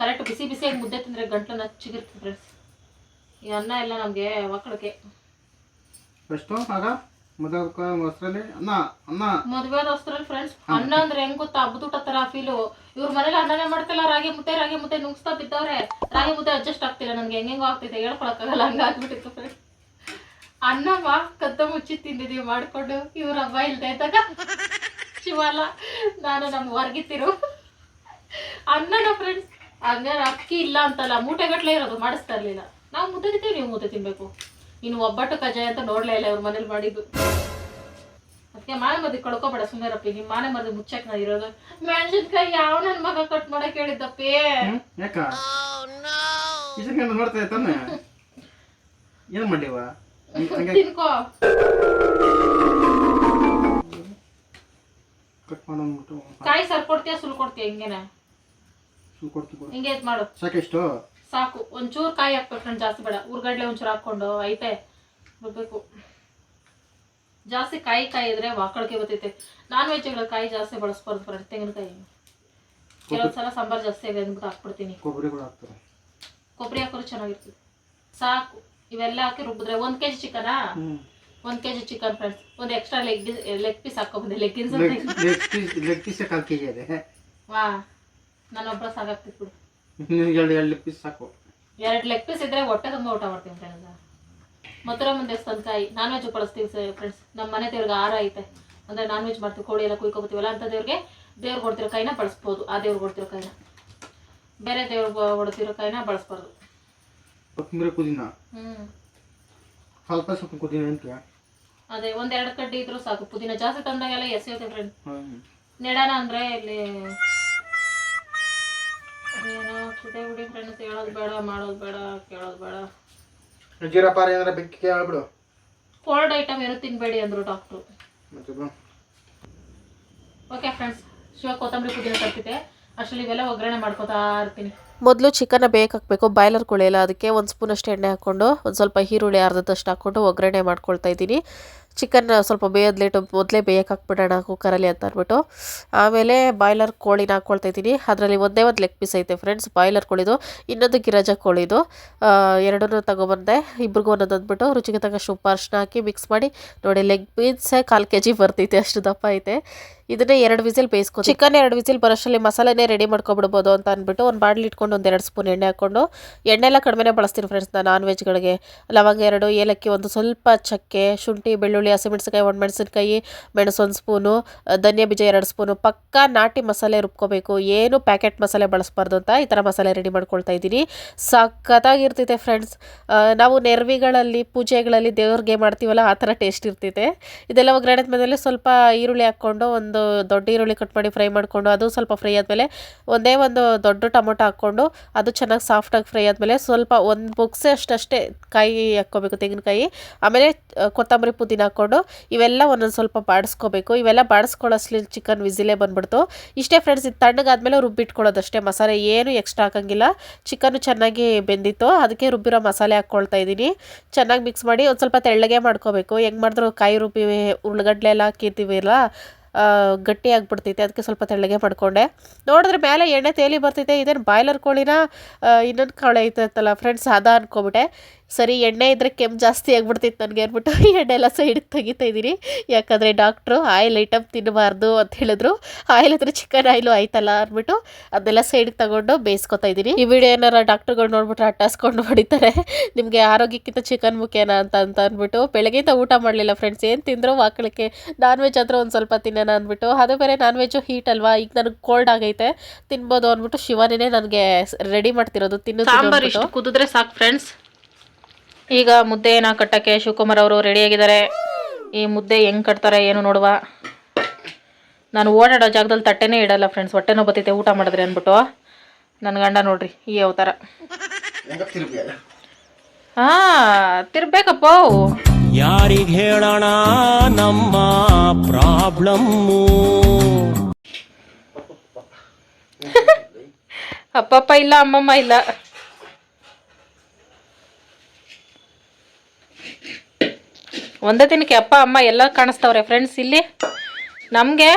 ಕರೆಕ್ಟ್ ಬಿಸಿ ಬಿಸಿಯಾಗಿ ಮುದ್ದೆ ತಿಂದರೆ ಗಂಟ್ಲು ನಚ್ಚಿಗಿರ್ತದೆ ಫ್ರೆಂಡ್ಸ್ ಈ ಅನ್ನ ಎಲ್ಲ ನಮಗೆ ಮಕ್ಕಳಿಗೆ ಎಷ್ಟು ಆಗ ಮೊಸರಲ್ಲಿ ಅನ್ನ ಅನ್ನ. ಮದ್ವೆ ಫ್ರೆಂಡ್ಸ್ ಅನ್ನ ಅಂದ್ರೆ ಹೆಂಗ್ ಗೊತ್ತಾ? ಹಬ್ಬದೂಟ ತರ ಫೀಲು ಇವ್ರ ಮನೇಲಿ ಅನ್ನನೇ ಮಾಡ್ತಿಲ್ಲ ರಾಗಿ ಮುದ್ದೆ ರಾಗಿ ಮುದ್ದೆ ನುಗ್ಸ್ತಾ ಬಿದ್ದವ್ರೆ. ರಾಗಿ ಮುದ್ದೆ ಅಡ್ಜಸ್ಟ್ ಆಗ್ತಿಲ್ಲ ನನ್ಗೆ ಹೆಂಗೆಂಗೋ ಆಗ್ತಿದೆ ಹೇಳ್ಕೊಳಕ್ಕಾಗಲ್ಲ ಹಂಗಾಗ್ಬಿಟ್ಟಿತ್ತು ಫ್ರೆಂಡ್ಸ್ ಅನ್ನವ ಕದ್ದ ಮುಚ್ಚಿ ತಿಂದಿದೀವಿ ಮಾಡ್ಕೊಂಡು. ಇವ್ರ ಹಬ್ಬ ಇಲ್ದೇ ಇದ್ದಾಗ. ಶಿವಲ್ಲ ನಾನು ನಮ್ಮ ಹೊರಗಿತ್ತಿರು ಅನ್ನನ ಫ್ರೆಂಡ್ಸ್ ಹಂಗ ಅಕ್ಕಿ ಇಲ್ಲ ಅಂತಲ್ಲ ಮೂಟೆಗಟ್ಲೆ ಇರೋದು ಮಾಡಿಸ್ತಾ ಇರಲಿಲ್ಲ. ನಾವು ಮುದ್ದೆ ತಿಂತೀವಿ ನೀವು ಮುದ್ದೆ ತಿನ್ಬೇಕು. ಇನ್ನು ಒಬ್ಬಟ್ಟು ಕಜಾಯ ಅಂತ ನೋಡ್ಲೇ ಇಲ್ಲ ಅವ್ರ ಮನೇಲಿ ಮಾಡಿದ್ದು. ಅದಕ್ಕೆ ಮಾನೆ ಮದ್ದು ಕಳ್ಕೊಬೇಡ ಸುಮ್ಮನೆ ನಿಮ್ಮ ಮಾನೆ ಮದ್ದು ಮುಚ್ಚಕ್ ನಾ ಇರೋದು. ಮೆಣಸಿನ್ಕಾಯಿ ಯಾವ ನನ್ ಮಗ ಕಟ್ ಮಾಡಕ್ ಹೇಳಿದ್ದಪ್ಪೇ? ಯಾಕ? ನೋಡ್ತಾ ತಾನೆ? ಏನ್ ಮಾಡಿವ ಹಂಗೆ ತಿನ್ಕೋ. ಕಟ್ ಕಾಯಿ ಸರ್ ಕೊಡ್ತೀಯ ಸುಲ್ ಕೊಡ್ತೀಯ ಹಿಂಗೇನೆ. ಹಿಂಗೆ ಇದ್ ಮಾಡು. ಸಾಕೆಷ್ಟು? ಸಾಕು. ಒಂಚೂರು ಕಾಯಿ ಹಾಕ್ಬೇಕು ಫ್ರೆಂಡ್ ಜಾಸ್ತಿ ಬೇಡ. ಉರ್ಗಡ್ಲೆ ಒಂಚೂರು ಹಾಕೊಂಡು ಐತೆ. ಬಿಡ್ಬೇಕು. ಜಾಸ್ತಿ ಕಾಯಿ ಕಾಯಿ ಇದ್ರೆ ಮಕ್ಕಳಿಗೆ ಬರ್ತೈತೆ ನಾನ್ ವೆಜ್ ಕಾಯಿ ಜಾಸ್ತಿ ಬಳಸ್ಬಾರ್ದು ಫ್ರೆಂಡ್ ತೆಂಗಿನಕಾಯಿ. ಕೆಲವೊಂದ್ ಸಲ ಸಾಂಬಾರ್ ಜಾಸ್ತಿ ಆಗಿದೆ ಅಂದ್ಬಿಟ್ಟು ಹಾಕ್ಬಿಡ್ತೀನಿ. ಕೊಬ್ಬರಿ ಕೂಡ ಹಾಕ್ತಾರೆ. ಕೊಬ್ಬರಿ ಹಾಕೋರು ಚೆನ್ನಾಗಿರ್ತದೆ. ಸಾಕು. ಇವೆಲ್ಲ ಹಾಕಿ ರುಬ್ಬಿದ್ರೆ ಒಂದ್ ಕೆಜಿ ಚಿಕನಾ ಕೆಜಿ ಚಿಕನ್ ಫ್ರೆಂಡ್ಸ್ ಒಂದು ಎಕ್ಸ್ಟ್ರಾ ಲೆಗ್ ಲೆಗ್ ಪೀಸ್ ಹಾಕೋಬಹುದು ಲೆಗ್ ಲೆಗ್ ಪೀಸ್ ಲೆಗ್ ಪೀಸೇ ಕಾಲು ಕೆ ಜಿ ಇದೆ ವಾ. ನಾನೊಬ್ಬರ ಸಾಕಾಗ್ತಿತ್ತು ಬಿಡು. ನಿನಗೆ ಎರಡು ಎರಡು ಲೆಗ್ ಪೀಸ್ ಸಾಕು. ಎರಡು ಲೆಗ್ ಪೀಸ್ ಇದ್ರೆ ಹೊಟ್ಟೆ ತುಂಬ ಊಟ ಮಾಡ್ತೀನಿ ಫ್ರೆಂಡ್ಸ್ ಮುಂದೆ ದೇವಸ್ಥಾನ ಕಾಯಿ ನಾನ್ ವೆಜ್ ಬಳಸ್ತೀವಿ ಫ್ರೆಂಡ್ಸ್ ನಮ್ಮ ಮನೆ ದೇವ್ರಿಗೆ ಆರ ಐತೆ. ಅಂದ್ರೆ ನಾನ್ ವೆಜ್ ಮಾಡ್ತೀವಿ ಕೋಳಿ ಎಲ್ಲ ಕುಯ್ಕೊಬತ್ತೀವಲ್ಲ ಅಂತ ದೇವ್ರಿಗೆ ದೇವ್ರಿಗೆ ಹೊಡ್ತಿರೋ ಕೈನ ಬಳಸ್ಬೋದು. ಆ ದೇವ್ರಿಗೆ ಹೊಡ್ತಿರೋ ಕೈನ ಬೇರೆ ದೇವ್ರಿಗೆ ಹೊಡ್ತಿರೋ ಕೈನ ಬಳಸ್ಬಾರ್ದು. ಕೊತ್ತಂಬರಿ ಪುದೀನ? ಹ್ಮ್. ಸ್ವಲ್ಪ ಸ್ವಲ್ಪ ಪುದೀನ ಅಂತೀಯ ಅದೇ ಒಂದೆರಡು ಕಡ್ಡಿ ಇದ್ರೂ ಸಾಕು. ಪುದೀನ ಜಾಸ್ತಿ ತಂದಾಗೆಲ್ಲ ಎಸೆಯುತ್ತೆ ಫ್ರೆಂಡ್ ಹ್ಮ್. ನೆಡಾನ ಅಂದ್ರೆ ಇಲ್ಲಿ ಏನೋ ಆಗ್ತಿದೆ ಬಿಡಿ ಫ್ರೆಂಡ್ಸ್ ಹೇಳೋದು ಬೇಡ ಮಾಡೋದು ಬೇಡ ಕೇಳೋದು ಬೇಡ. ಜೀರಪಾರ ಏನಾರ ಬೆಕ್ಕಿಗೆ ಹೇಳ್ಬಿಡು. ಕೋಲ್ಡ್ ಐಟಮ್ ಏನೂ ತಿನ್ನಬೇಡಿ ಅಂದ್ರು ಡಾಕ್ಟ್ರು. ಓಕೆ ಫ್ರೆಂಡ್ಸ್ ಶಿವ ಕೊತ್ತಂಬರಿ ಪುದೀನ ತರ್ತಿದ್ದೆ. ಅಷ್ಟರಲ್ಲಿ ಇವೆಲ್ಲ ಒಗ್ಗರಣೆ ಮಾಡ್ಕೊತಾ ಇರ್ತೀನಿ. ಮೊದಲು ಚಿಕನ್ ಬೇಕ ಹಾಕಬೇಕು ಬಾಯ್ಲರ್ ಕುಳಿಯಲ್ಲ ಅದಕ್ಕೆ ಒಂದು ಸ್ಪೂನಷ್ಟು ಎಣ್ಣೆ ಹಾಕ್ಕೊಂಡು ಒಂದು ಸ್ವಲ್ಪ ಈರುಳ್ಳಿ ಅರ್ಧದಷ್ಟು ಹಾಕ್ಕೊಂಡು ಒಗ್ಗರಣೆ ಮಾಡ್ಕೊಳ್ತಾ ಇದ್ದೀನಿ. ಚಿಕನ್ ಸ್ವಲ್ಪ ಬೇಯೋದು ಲೇಟು ಮೊದಲೇ ಬೇಯಕ್ಕೆ ಹಾಕ್ಬಿಡೋಣ ಕುಕ್ಕರಲ್ಲಿ ಅಂತ ಅಂದ್ಬಿಟ್ಟು ಆಮೇಲೆ ಬಾಯ್ಲರ್ ಕೋಳಿನ ಹಾಕ್ಕೊಳ್ತಾ ಇದ್ದೀನಿ. ಅದರಲ್ಲಿ ಒಂದೇ ಒಂದು ಲೆಗ್ ಪೀಸ್ ಐತೆ ಫ್ರೆಂಡ್ಸ್, ಬಾಯ್ಲರ್ ಕೋಳಿದು ಇನ್ನೊಂದು ಗಿರಜ ಕೋಳಿದು. ಎರಡನ್ನೂ ತಗೊಬಂದೆ, ಇಬ್ರಿಗೂ ಒಂದೊಂದು ಅಂದ್ಬಿಟ್ಟು ರುಚಿಗೆ ತಕ್ಕ ಉಪ್ಪು ಅರಿಶಿನ ಹಾಕಿ ಮಿಕ್ಸ್ ಮಾಡಿ. ನೋಡಿ ಲೆಗ್ ಪೀಸೇ ಕಾಲು ಕೆ ಜಿ ಬರ್ತೈತೆ ಅಷ್ಟು ದಪ್ಪ ಐತೆ. ಇದನ್ನೇ ಎರಡು ವಿಸಿಲ್ ಬೇಯಿಸ್ಕೊ ಚಿಕನ್ ಎರಡು ವಿಸಿಲ್ ಬರೋಷ್ಟರಲ್ಲಿ ಮಸಾಲೆನೇ ರೆಡಿ ಮಾಡ್ಕೊಬಿಡ್ಬೋದು ಅಂತ ಅಂದ್ಬಿಟ್ಟು ಒಂದು ಬಾಡ್ಲಿ ಇಟ್ಕೊಂಡು ಒಂದು ಎರಡು ಸ್ಪೂನ್ ಎಣ್ಣೆ ಹಾಕ್ಕೊಂಡು ಎಣ್ಣೆ ಎಲ್ಲ ಕಡಿಮೆನೇ ಬಳಸ್ತೀನಿ ಫ್ರೆಂಡ್ಸ್ ನಾನು ನಾನ್ ವೆಜ್ಗಳಿಗೆ ಲವಂಗ ಎರಡು, ಏಲಕ್ಕಿ ಒಂದು ಸ್ವಲ್ಪ ಚಕ್ಕೆ, ಶುಂಠಿ, ಬೆಳ್ಳುಳ್ಳಿ ಹಸಿಮೆಣಸಿನ್ಕಾಯಿ ಒಣಮೆಣಸಿನ್ಕಾಯಿ ಮೆಣಸು ಒಂದು ಸ್ಪೂನು ಧನಿಯಾ ಬೀಜ ಎರಡು ಸ್ಪೂನು, ಪಕ್ಕಾ ನಾಟಿ ಮಸಾಲೆ ರುಬ್ಕೋಬೇಕು. ಏನು ಪ್ಯಾಕೆಟ್ ಮಸಾಲೆ ಬಳಸಬಾರ್ದು ಅಂತ ಈ ಥರ ಮಸಾಲೆ ರೆಡಿ ಮಾಡ್ಕೊಳ್ತಾ ಇದ್ದೀನಿ. ಸಖತ್ತಾಗಿರ್ತೈತೆ ಫ್ರೆಂಡ್ಸ್. ನಾವು ನೆರವಿಗಳಲ್ಲಿ, ಪೂಜೆಗಳಲ್ಲಿ ದೇವ್ರಿಗೆ ಮಾಡ್ತೀವಲ್ಲ ಆ ಥರ ಟೇಸ್ಟ್ ಇರ್ತೈತೆ. ಇದೆಲ್ಲ ಒಗ್ಗರಣೆ ಮೇಲೆ ಸ್ವಲ್ಪ ಈರುಳ್ಳಿ ಹಾಕ್ಕೊಂಡು, ಒಂದು ದೊಡ್ಡ ಈರುಳ್ಳಿ ಕಟ್ ಮಾಡಿ ಫ್ರೈ ಮಾಡಿಕೊಂಡು, ಅದು ಸ್ವಲ್ಪ ಫ್ರೈ ಆದಮೇಲೆ ಒಂದೇ ಒಂದು ದೊಡ್ಡ ಟೊಮೊಟೊ ಹಾಕ್ಕೊಂಡು, ಅದು ಚೆನ್ನಾಗಿ ಸಾಫ್ಟಾಗಿ ಫ್ರೈ ಆದಮೇಲೆ ಸ್ವಲ್ಪ ಒಂದು ಬುಕ್ಸೆ ಅಷ್ಟೇ ಕಾಯಿ ಹಾಕ್ಕೋಬೇಕು ತೆಂಗಿನಕಾಯಿ. ಆಮೇಲೆ ಕೊತ್ತಂಬರಿ ಪುದೀನ ಹಾಕ್ಕೊಂಡು ಇವೆಲ್ಲ ಒಂದೊಂದು ಸ್ವಲ್ಪ ಬಾಡಿಸ್ಕೋಬೇಕು. ಇವೆಲ್ಲ ಬಾಡಿಸ್ಕೊಳ್ಳೋಸ್ಲಿ ಚಿಕನ್ ವಿಸಿಲೇ ಬಂದ್ಬಿಡ್ತು. ಇಷ್ಟೇ ಫ್ರೆಂಡ್ಸ್ ಇದು ತಣ್ಣಗಾದ್ಮೇಲೆ ರುಬ್ಬಿಟ್ಕೊಳ್ಳೋದಷ್ಟೇ. ಮಸಾಲೆ ಏನು ಎಕ್ಸ್ಟ್ರಾ ಹಾಕಂಗಿಲ್ಲ ಚಿಕನ್ ಚೆನ್ನಾಗಿ ಬೆಂದಿತ್ತು. ಅದಕ್ಕೆ ರುಬ್ಬಿರೋ ಮಸಾಲೆ ಹಾಕ್ಕೊಳ್ತಾ ಇದ್ದೀನಿ. ಚೆನ್ನಾಗಿ ಮಿಕ್ಸ್ ಮಾಡಿ ಒಂದು ಸ್ವಲ್ಪ ತೆಳ್ಳಗೆ ಮಾಡ್ಕೋಬೇಕು. ಹೆಂಗೆ ಮಾಡಿದ್ರು ಕಾಯಿ ರುಬ್ಬಿ ಉಳ್ಳಗಡ್ಲೆ ಎಲ್ಲ ಹಾಕಿರ್ತೀವಿಲ್ಲ ಆ, ಗಟ್ಟಿ ಆಗ್ಬಿಡ್ತೈತೆ. ಅದಕ್ಕೆ ಸ್ವಲ್ಪ ತೆಳ್ಳಗೆ ಮಾಡಿಕೊಂಡೆ. ನೋಡಿದ್ರೆ ಮೇಲೆ ಎಣ್ಣೆ ತೇಲಿ ಬರ್ತೈತೆ ಇದೇನು ಬಾಯ್ಲರ್ ಕೋಳಿನ? ಇನ್ನೊಂದು ಕಾಳು ಐತೈತಲ್ಲ ಫ್ರೆಂಡ್ಸ್ ಅದ ಅನ್ಕೊಬಿಟ್ಟೆ. ಸರಿ ಎಣ್ಣೆ ಇದ್ದರೆ ಕೆಮ್ಮು ಜಾಸ್ತಿ ಆಗ್ಬಿಡ್ತಿತ್ತು ನನಗೆ ಅಂದ್ಬಿಟ್ಟು ಎಣ್ಣೆ ಎಲ್ಲ ಸೈಡಿಗೆ ತೆಗಿತಾ ಇದ್ದೀನಿ. ಯಾಕಂದರೆ ಡಾಕ್ಟ್ರು ಆಯಿಲ್ ಐಟಮ್ ತಿನ್ನಬಾರ್ದು ಅಂತ ಹೇಳಿದ್ರು. ಆಯಿಲ್ ಹತ್ರ ಚಿಕನ್ ಆಯಿಲು ಆಯ್ತಲ್ಲ ಅಂದ್ಬಿಟ್ಟು ಅದೆಲ್ಲ ಸೈಡಿಗೆ ತಗೊಂಡು ಬೇಯಿಸ್ಕೊತಾ ಇದ್ದೀನಿ. ಈ ವಿಡಿಯೋ ಏನಾರ ಡಾಕ್ಟ್ರುಗಳು ನೋಡ್ಬಿಟ್ರೆ ಅಟ್ಟಾಸ್ಕೊಂಡು ಹೊಡಿತಾರೆ. ನಿಮಗೆ ಆರೋಗ್ಯಕ್ಕಿಂತ ಚಿಕನ್ ಮುಖ್ಯನಾ ಅಂತ ಅಂತ ಅಂದ್ಬಿಟ್ಟು ಬೆಳಗ್ಗೆಯಿಂದ ಊಟ ಮಾಡಲಿಲ್ಲ ಫ್ರೆಂಡ್ಸ್ ಏನು ತಿಂದರೂ ವಾಕಳಿಕೆ ನಾನ್ ವೆಜ್ ಆದರೂ ಒಂದು ಸ್ವಲ್ಪ ತಿನ್ನೋಣ ಅಂದ್ಬಿಟ್ಟು. ಅದು ಬೇರೆ ನಾನ್ ವೆಜ್ ಹೀಟ್ ಅಲ್ವಾ? ಈಗ ನನಗೆ ಕೋಲ್ಡ್ ಆಗೈತೆ. ತಿನ್ಬೋದು ಅಂದ್ಬಿಟ್ಟು ಶಿವನೇ ನನಗೆ ರೆಡಿ ಮಾಡ್ತಿರೋದು ತಿನ್ನು ಕುದಿದ್ರೆ ಸಾಕು ಫ್ರೆಂಡ್ಸ್ ಈಗ ಮುದ್ದೆನ ಕಟ್ಟಕ್ಕೆ ಶಿವಕುಮಾರ್ ಅವರು ರೆಡಿಯಾಗಿದ್ದಾರೆ ಈ ಮುದ್ದೆ ಹೆಂಗ್ ಕಟ್ತಾರೆ ಏನು ನೋಡುವ. ನಾನು ಓಡಾಡೋ ಜಾಗದಲ್ಲಿ ತಟ್ಟೆನೇ ಇಡಲ್ಲ ಫ್ರೆಂಡ್ಸ್ ಹೊಟ್ಟೆನೋ ಬತ್ತೈತೆ ಊಟ ಮಾಡಿದ್ರೆ ಅಂದ್ಬಿಟ್ಟು. ನನ್ನ ಗಂಡ ನೋಡ್ರಿ ಈ ಅವತಾರ. ಹಾ ತಿರ್ಬೇಕಪ್ಪ ಯಾರಿಗ ಹೇಳೋಣ ನಮ್ಮ ಪ್ರಾಬ್ಲಮ್ಮು? ಅಪ್ಪಪ್ಪ ಇಲ್ಲ ಅಮ್ಮಮ್ಮ ಇಲ್ಲ. ಒಂದೇ ದಿನಕ್ಕೆ ಅಪ್ಪ, ಅಮ್ಮ ಎಲ್ಲ ಕಾಣಿಸ್ತವ್ರೆ. ಫ್ರೆಂಡ್ಸ್ ಇಲ್ಲಿ ನಮಗೆ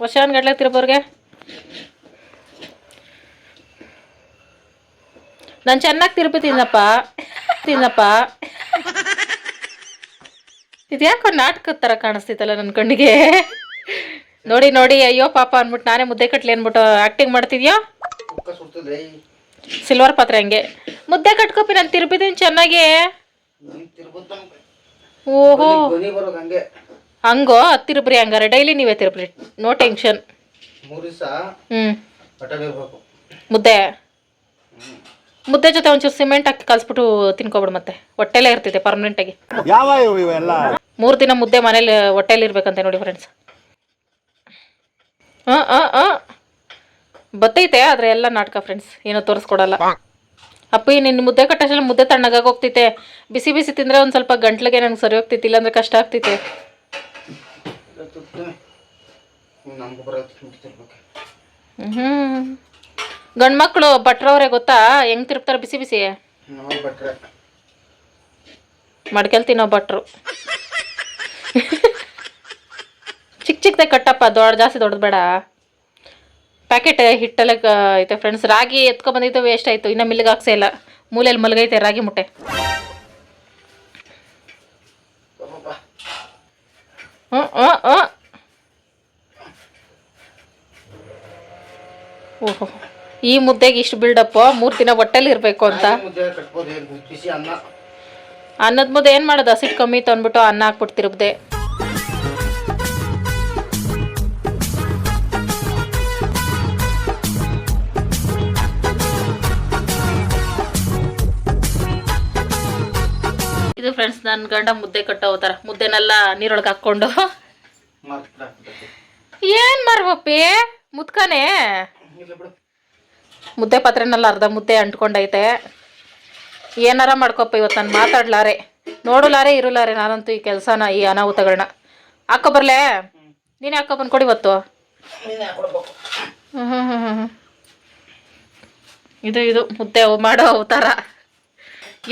ವರ್ಷಾನ್ಗಟ್ಲೆ ತಿರುಬೋರ್ಗೆ ನಾನು ಚೆನ್ನಾಗಿ ತಿರುಪಿ ತಿನ್ನಪ್ಪ ತಿನ್ನಪ್ಪ ಇದ್ಯಾಕೋ ನಾಟಕದ ಥರ ಕಾಣಿಸ್ತಿತ್ತಲ್ಲ ನನ್ನ ಕಣ್ಣಿಗೆ? ನೋಡಿ ನೋಡಿ, ಅಯ್ಯೋ ಪಾಪ ಅಂದ್ಬಿಟ್ಟು ನಾನೇ ಮುದ್ದೆ ಕಟ್ಲಿ ಅಂದ್ಬಿಟ್ಟು ಆ್ಯಕ್ಟಿಂಗ್ ಮಾಡ್ತಿದ್ಯೋ? ಸಿಲ್ವರ್ ಪಾತ್ರೆ ಹಂಗೆ. ಮುದ್ದೆ ಕಟ್ಕೊಪಿ ನಾನು ತಿರುಪಿದ್ದೀನಿ ಚೆನ್ನಾಗಿ. ಓಹೋ. ಧ್ವನಿ ಬರೋದು ಹಂಗೆ. ಹಂಗೋ? ಹತ್ತಿರಬ್ರಿ ಹಂಗಾರೆ. ಡೈಲಿ ನೀವೇ ತಿರುಬ್ರಿ ನೋ ಟೆನ್ಷನ್ ಮೂರು ದಿವಸ ಹ್ಞೂ ಮುದ್ದೆ? ಮುದ್ದೆ ಜೊತೆ ಒಂಚೂರು ಸಿಮೆಂಟ್ ಹಾಕಿ ಕಲ್ಸ್ಬಿಟ್ಟು ತಿನ್ಕೊಬಿಡು ಮತ್ತೆ. ಹೊಟ್ಟೆಲೇ ಇರ್ತೈತೆ ಪರ್ಮನೆಂಟಾಗಿ ಯಾವ ಇವೆಲ್ಲ? ಮೂರು ದಿನ ಮುದ್ದೆ ಮನೇಲಿ ಹೊಟ್ಟೆಲಿ ಇರ್ಬೇಕಂತೆ ನೋಡಿ ಫ್ರೆಂಡ್ಸ್ ಹಾಂ ಹಾಂ ಹಾಂ. ಬತ್ತೈತೆ ಆದರೆ ಎಲ್ಲ ನಾಟಕ ಫ್ರೆಂಡ್ಸ್ ಏನೋ ತೋರಿಸ್ಕೊಡಲ್ಲ. ಅಪ್ಪಿ ನಿನ್ನ ಮುದ್ದೆ ಕಟ್ಟೋಷ್ಟಲ್ಲ ಮುದ್ದೆ ತಣ್ಣಗಾಗಿ ಹೋಗ್ತೈತೆ. ಬಿಸಿ ಬಿಸಿ ತಿಂದರೆ ಒಂದು ಸ್ವಲ್ಪ ಗಂಟ್ಲಿಗೆ ನಂಗೆ ಸರಿ ಹೋಗ್ತೈತಿ ಇಲ್ಲಾಂದ್ರೆ ಕಷ್ಟ ಆಗ್ತೈತೆ. ಹ್ಞೂ ಗಂಡು ಮಕ್ಕಳು ಭಟ್ರವ್ರೆ ಗೊತ್ತಾ? ಹೆಂಗ್ ತಿರುಪ್ತಾರೆ ಬಿಸಿ ಬಿಸಿ? ಮಡ್ಕೆಲ್ ತಿನ್ನೋ ಭಟ್ರು. ಚಿಕ್ಕ ಚಿಕ್ಕದಾಗಿ ಕಟ್ಟಪ್ಪ, ದೊಡ್ಡ ಜಾಸ್ತಿ ದೊಡ್ಡದು ಬೇಡ. ಪ್ಯಾಕೆಟ್ ಹಿಟ್ಟಲ್ಲ ಐತೆ ಫ್ರೆಂಡ್ಸ್ ರಾಗಿ ಎತ್ಕೊಬಂದಿತ್ತು ವೇಸ್ಟ್ ಆಯಿತು. ಇನ್ನು ಮಿಲ್ಗೆ ಹಾಕ್ಸೇ ಇಲ್ಲ. ಮೂಲೆಯಲ್ಲಿ ಮಲಗೈತೆ ರಾಗಿ ಮುಟ್ಟೆ. ಹ್ಞೂ ಹ್ಞೂ ಹ್ಞೂ ಓಹೋ. ಈ ಮುದ್ದೆಗೆ ಇಷ್ಟು ಬಿಲ್ಡಪ್ಪು ಮೂರು ದಿನ ಹೊಟ್ಟೆಲಿ ಇರಬೇಕು ಅಂತ. ಅನ್ನದ ಮುದ್ದೆ ಏನು ಮಾಡೋದು? ಹಸಿಟ್ಟು ಕಮ್ಮಿ ತಂದ್ಬಿಟ್ಟು ಅನ್ನ ಹಾಕ್ಬಿಟ್ಟು ತಿರುಗ್ದೆ ಫ್ರೆಂಡ್ಸ್ ನನ್ನ ಗಂಡ ಮುದ್ದೆ ಕಟ್ಟೋ ಹೋತಾರ ಮುದ್ದೆನೆಲ್ಲ ನೀರೊಳಗೆ ಹಾಕ್ಕೊಂಡು. ಏನ್ ಏನು ಮುದ್ಕಾನೆ? ಮುದ್ದೆ ಪಾತ್ರೆನೆಲ್ಲ ಅರ್ಧ ಮುದ್ದೆ ಅಂಟ್ಕೊಂಡೈತೆ. ಏನಾರ ಮಾಡ್ಕೊಪ್ಪ ಇವತ್ತು ನಾನು ಮಾತಾಡ್ಲಾರೆ ನೋಡಲಾರೆ ಇರುಲಾರೆ ನಾನಂತೂ ಈ ಕೆಲಸನ, ಈ ಅನಾಹುತಗಳನ್ನ ಹಾಕೋ ಬರ್ಲೆ? ನೀನೇ ಹಾಕೋ ಬಂದ್ಕೊಡಿ ಇವತ್ತು. ಇದು ಇದು, ಮುದ್ದೆ ಮಾಡೋ ಅವತಾರ.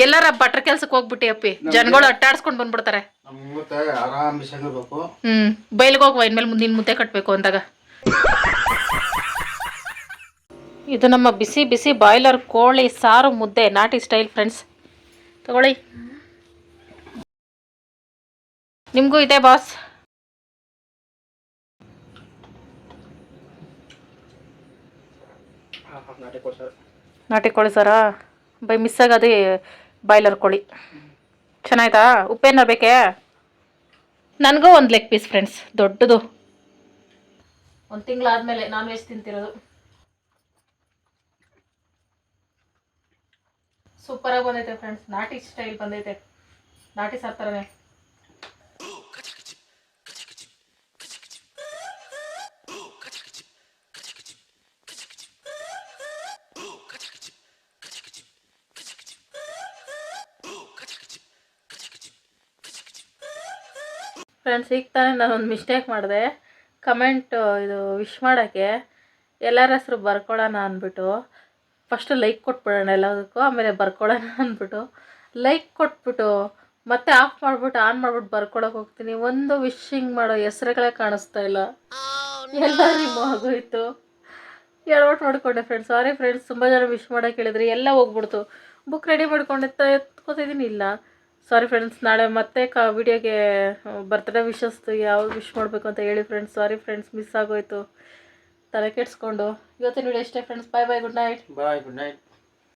ಎಲ್ಲಾರ ಬಟ್ರ ಕೆಲ್ಸಕ್ಕೆ ಹೋಗ್ಬಿಟ್ಟಿ ಅಪ್ಪಿ. ಜನಗಳು ಅಟ್ಟಾಡ್ಸ್ಕೊಂಡ್ ಬಂದ್ಬಿಡ್ತಾರೆ. ಆರಾಮ್ ಬಿಸಾಗಿರ್ಬೇಕು ಹ್ಮ್ ಬೈಲ್ಗೆ ಹೋಗುವ ಇನ್ಮೇಲೆ ಮುಂದಿನ ಮುದ್ದೆ ಕಟ್ಟಬೇಕು ಅಂದಾಗ. ಇದು ನಮ್ಮ ಬಿಸಿ ಬಿಸಿ ಬಾಯ್ಲರ್ ಕೋಳಿ ಸಾರು ಮುದ್ದೆ ನಾಟಿ ಸ್ಟೈಲ್ ಫ್ರೆಂಡ್ಸ್. ತಗೊಳ್ಳಿ. ನಿಮಗೂ ಇದೆ ಬಾಸ್. ನಾಟಿ ಕೋಳಿ ಸಾರಾ. ಬೈ ಮಿಸ್ ಆಗೋದೇ ಬಾಯ್ಲರ್ ಕೋಳಿ. ಚೆನ್ನಾಯ್ತಾ? ಉಪ್ಪೇನಾರು ಬೇಕೇ ನನಗೂ ಒಂದು ಲೆಗ್ ಪೀಸ್ ಫ್ರೆಂಡ್ಸ್ ದೊಡ್ಡದು. ಒಂದು ತಿಂಗಳಾದಮೇಲೆ ನಾನ್ ವೆಜ್ ತಿಂತಿರೋದು. ಸೂಪರಾಗಿ ಬಂದೈತೆ ಫ್ರೆಂಡ್ಸ್ ನಾಟಿ ಸ್ಟೈಲ್ ಬಂದೈತೆ. ನಾಟಿ ಸಾರ್ ಫ್ರೆಂಡ್ಸ್ ಈಗ ತಾನೇ ನಾನೊಂದು ಮಿಸ್ಟೇಕ್ ಮಾಡಿದೆ. ಕಮೆಂಟ್ ಇದು ವಿಶ್ ಮಾಡೋಕ್ಕೆ ಎಲ್ಲರ ಹೆಸರು ಬರ್ಕೊಳ್ಳೋಣ ಅಂದ್ಬಿಟ್ಟು ಫಸ್ಟು ಲೈಕ್ ಕೊಟ್ಬಿಡೋಣ ಎಲ್ಲದಕ್ಕೂ, ಆಮೇಲೆ ಬರ್ಕೊಳ್ಳೋಣ ಅಂದ್ಬಿಟ್ಟು ಲೈಕ್ ಕೊಟ್ಬಿಟ್ಟು, ಮತ್ತೆ ಆಫ್ ಮಾಡಿಬಿಟ್ಟು ಆನ್ ಮಾಡ್ಬಿಟ್ಟು ಬರ್ಕೊಳಕ್ಕೆ ಹೋಗ್ತೀನಿ. ಒಂದು ವಿಶಿಂಗ್ ಮಾಡೋ ಹೆಸ್ರುಗಳೇ ಕಾಣಿಸ್ತಾ ಇಲ್ಲ. ಎಲ್ಲರಿಗೂ ಆಗೋಯ್ತು ಎಡವಟ್ಟು ಮಾಡ್ಕೊಂಡೆ ಫ್ರೆಂಡ್ಸ್ ಸಾರಿ ಫ್ರೆಂಡ್ಸ್ ತುಂಬ ಜನ ವಿಶ್ ಮಾಡೋಕೆ ಹೇಳಿದ್ರಿ. ಎಲ್ಲ ಹೋಗ್ಬಿಡ್ತು. ಬುಕ್ ರೆಡಿ ಮಾಡ್ಕೊಂಡು ಎತ್ಕೋತಿದ್ದೀನಿ. ಇಲ್ಲ. ಸಾರಿ ಫ್ರೆಂಡ್ಸ್ ನಾಳೆ ಮತ್ತೆ ಕ ವಿಡಿಯೋಗೆ ಬರ್ತ್ಡೇ ವಿಶಸ್ ಯಾವ ವಿಶ್ ಮಾಡಬೇಕು ಅಂತ ಹೇಳಿ ಫ್ರೆಂಡ್ಸ್ ಸಾರಿ ಫ್ರೆಂಡ್ಸ್ ಮಿಸ್ ಆಗೋಯ್ತು. ತಲೆ ಕೆಡಿಸ್ಕೊಂಡು. ಇವತ್ತಿನ ವಿಡಿಯೋ ಇಷ್ಟೇ friends bye bye good night bye good night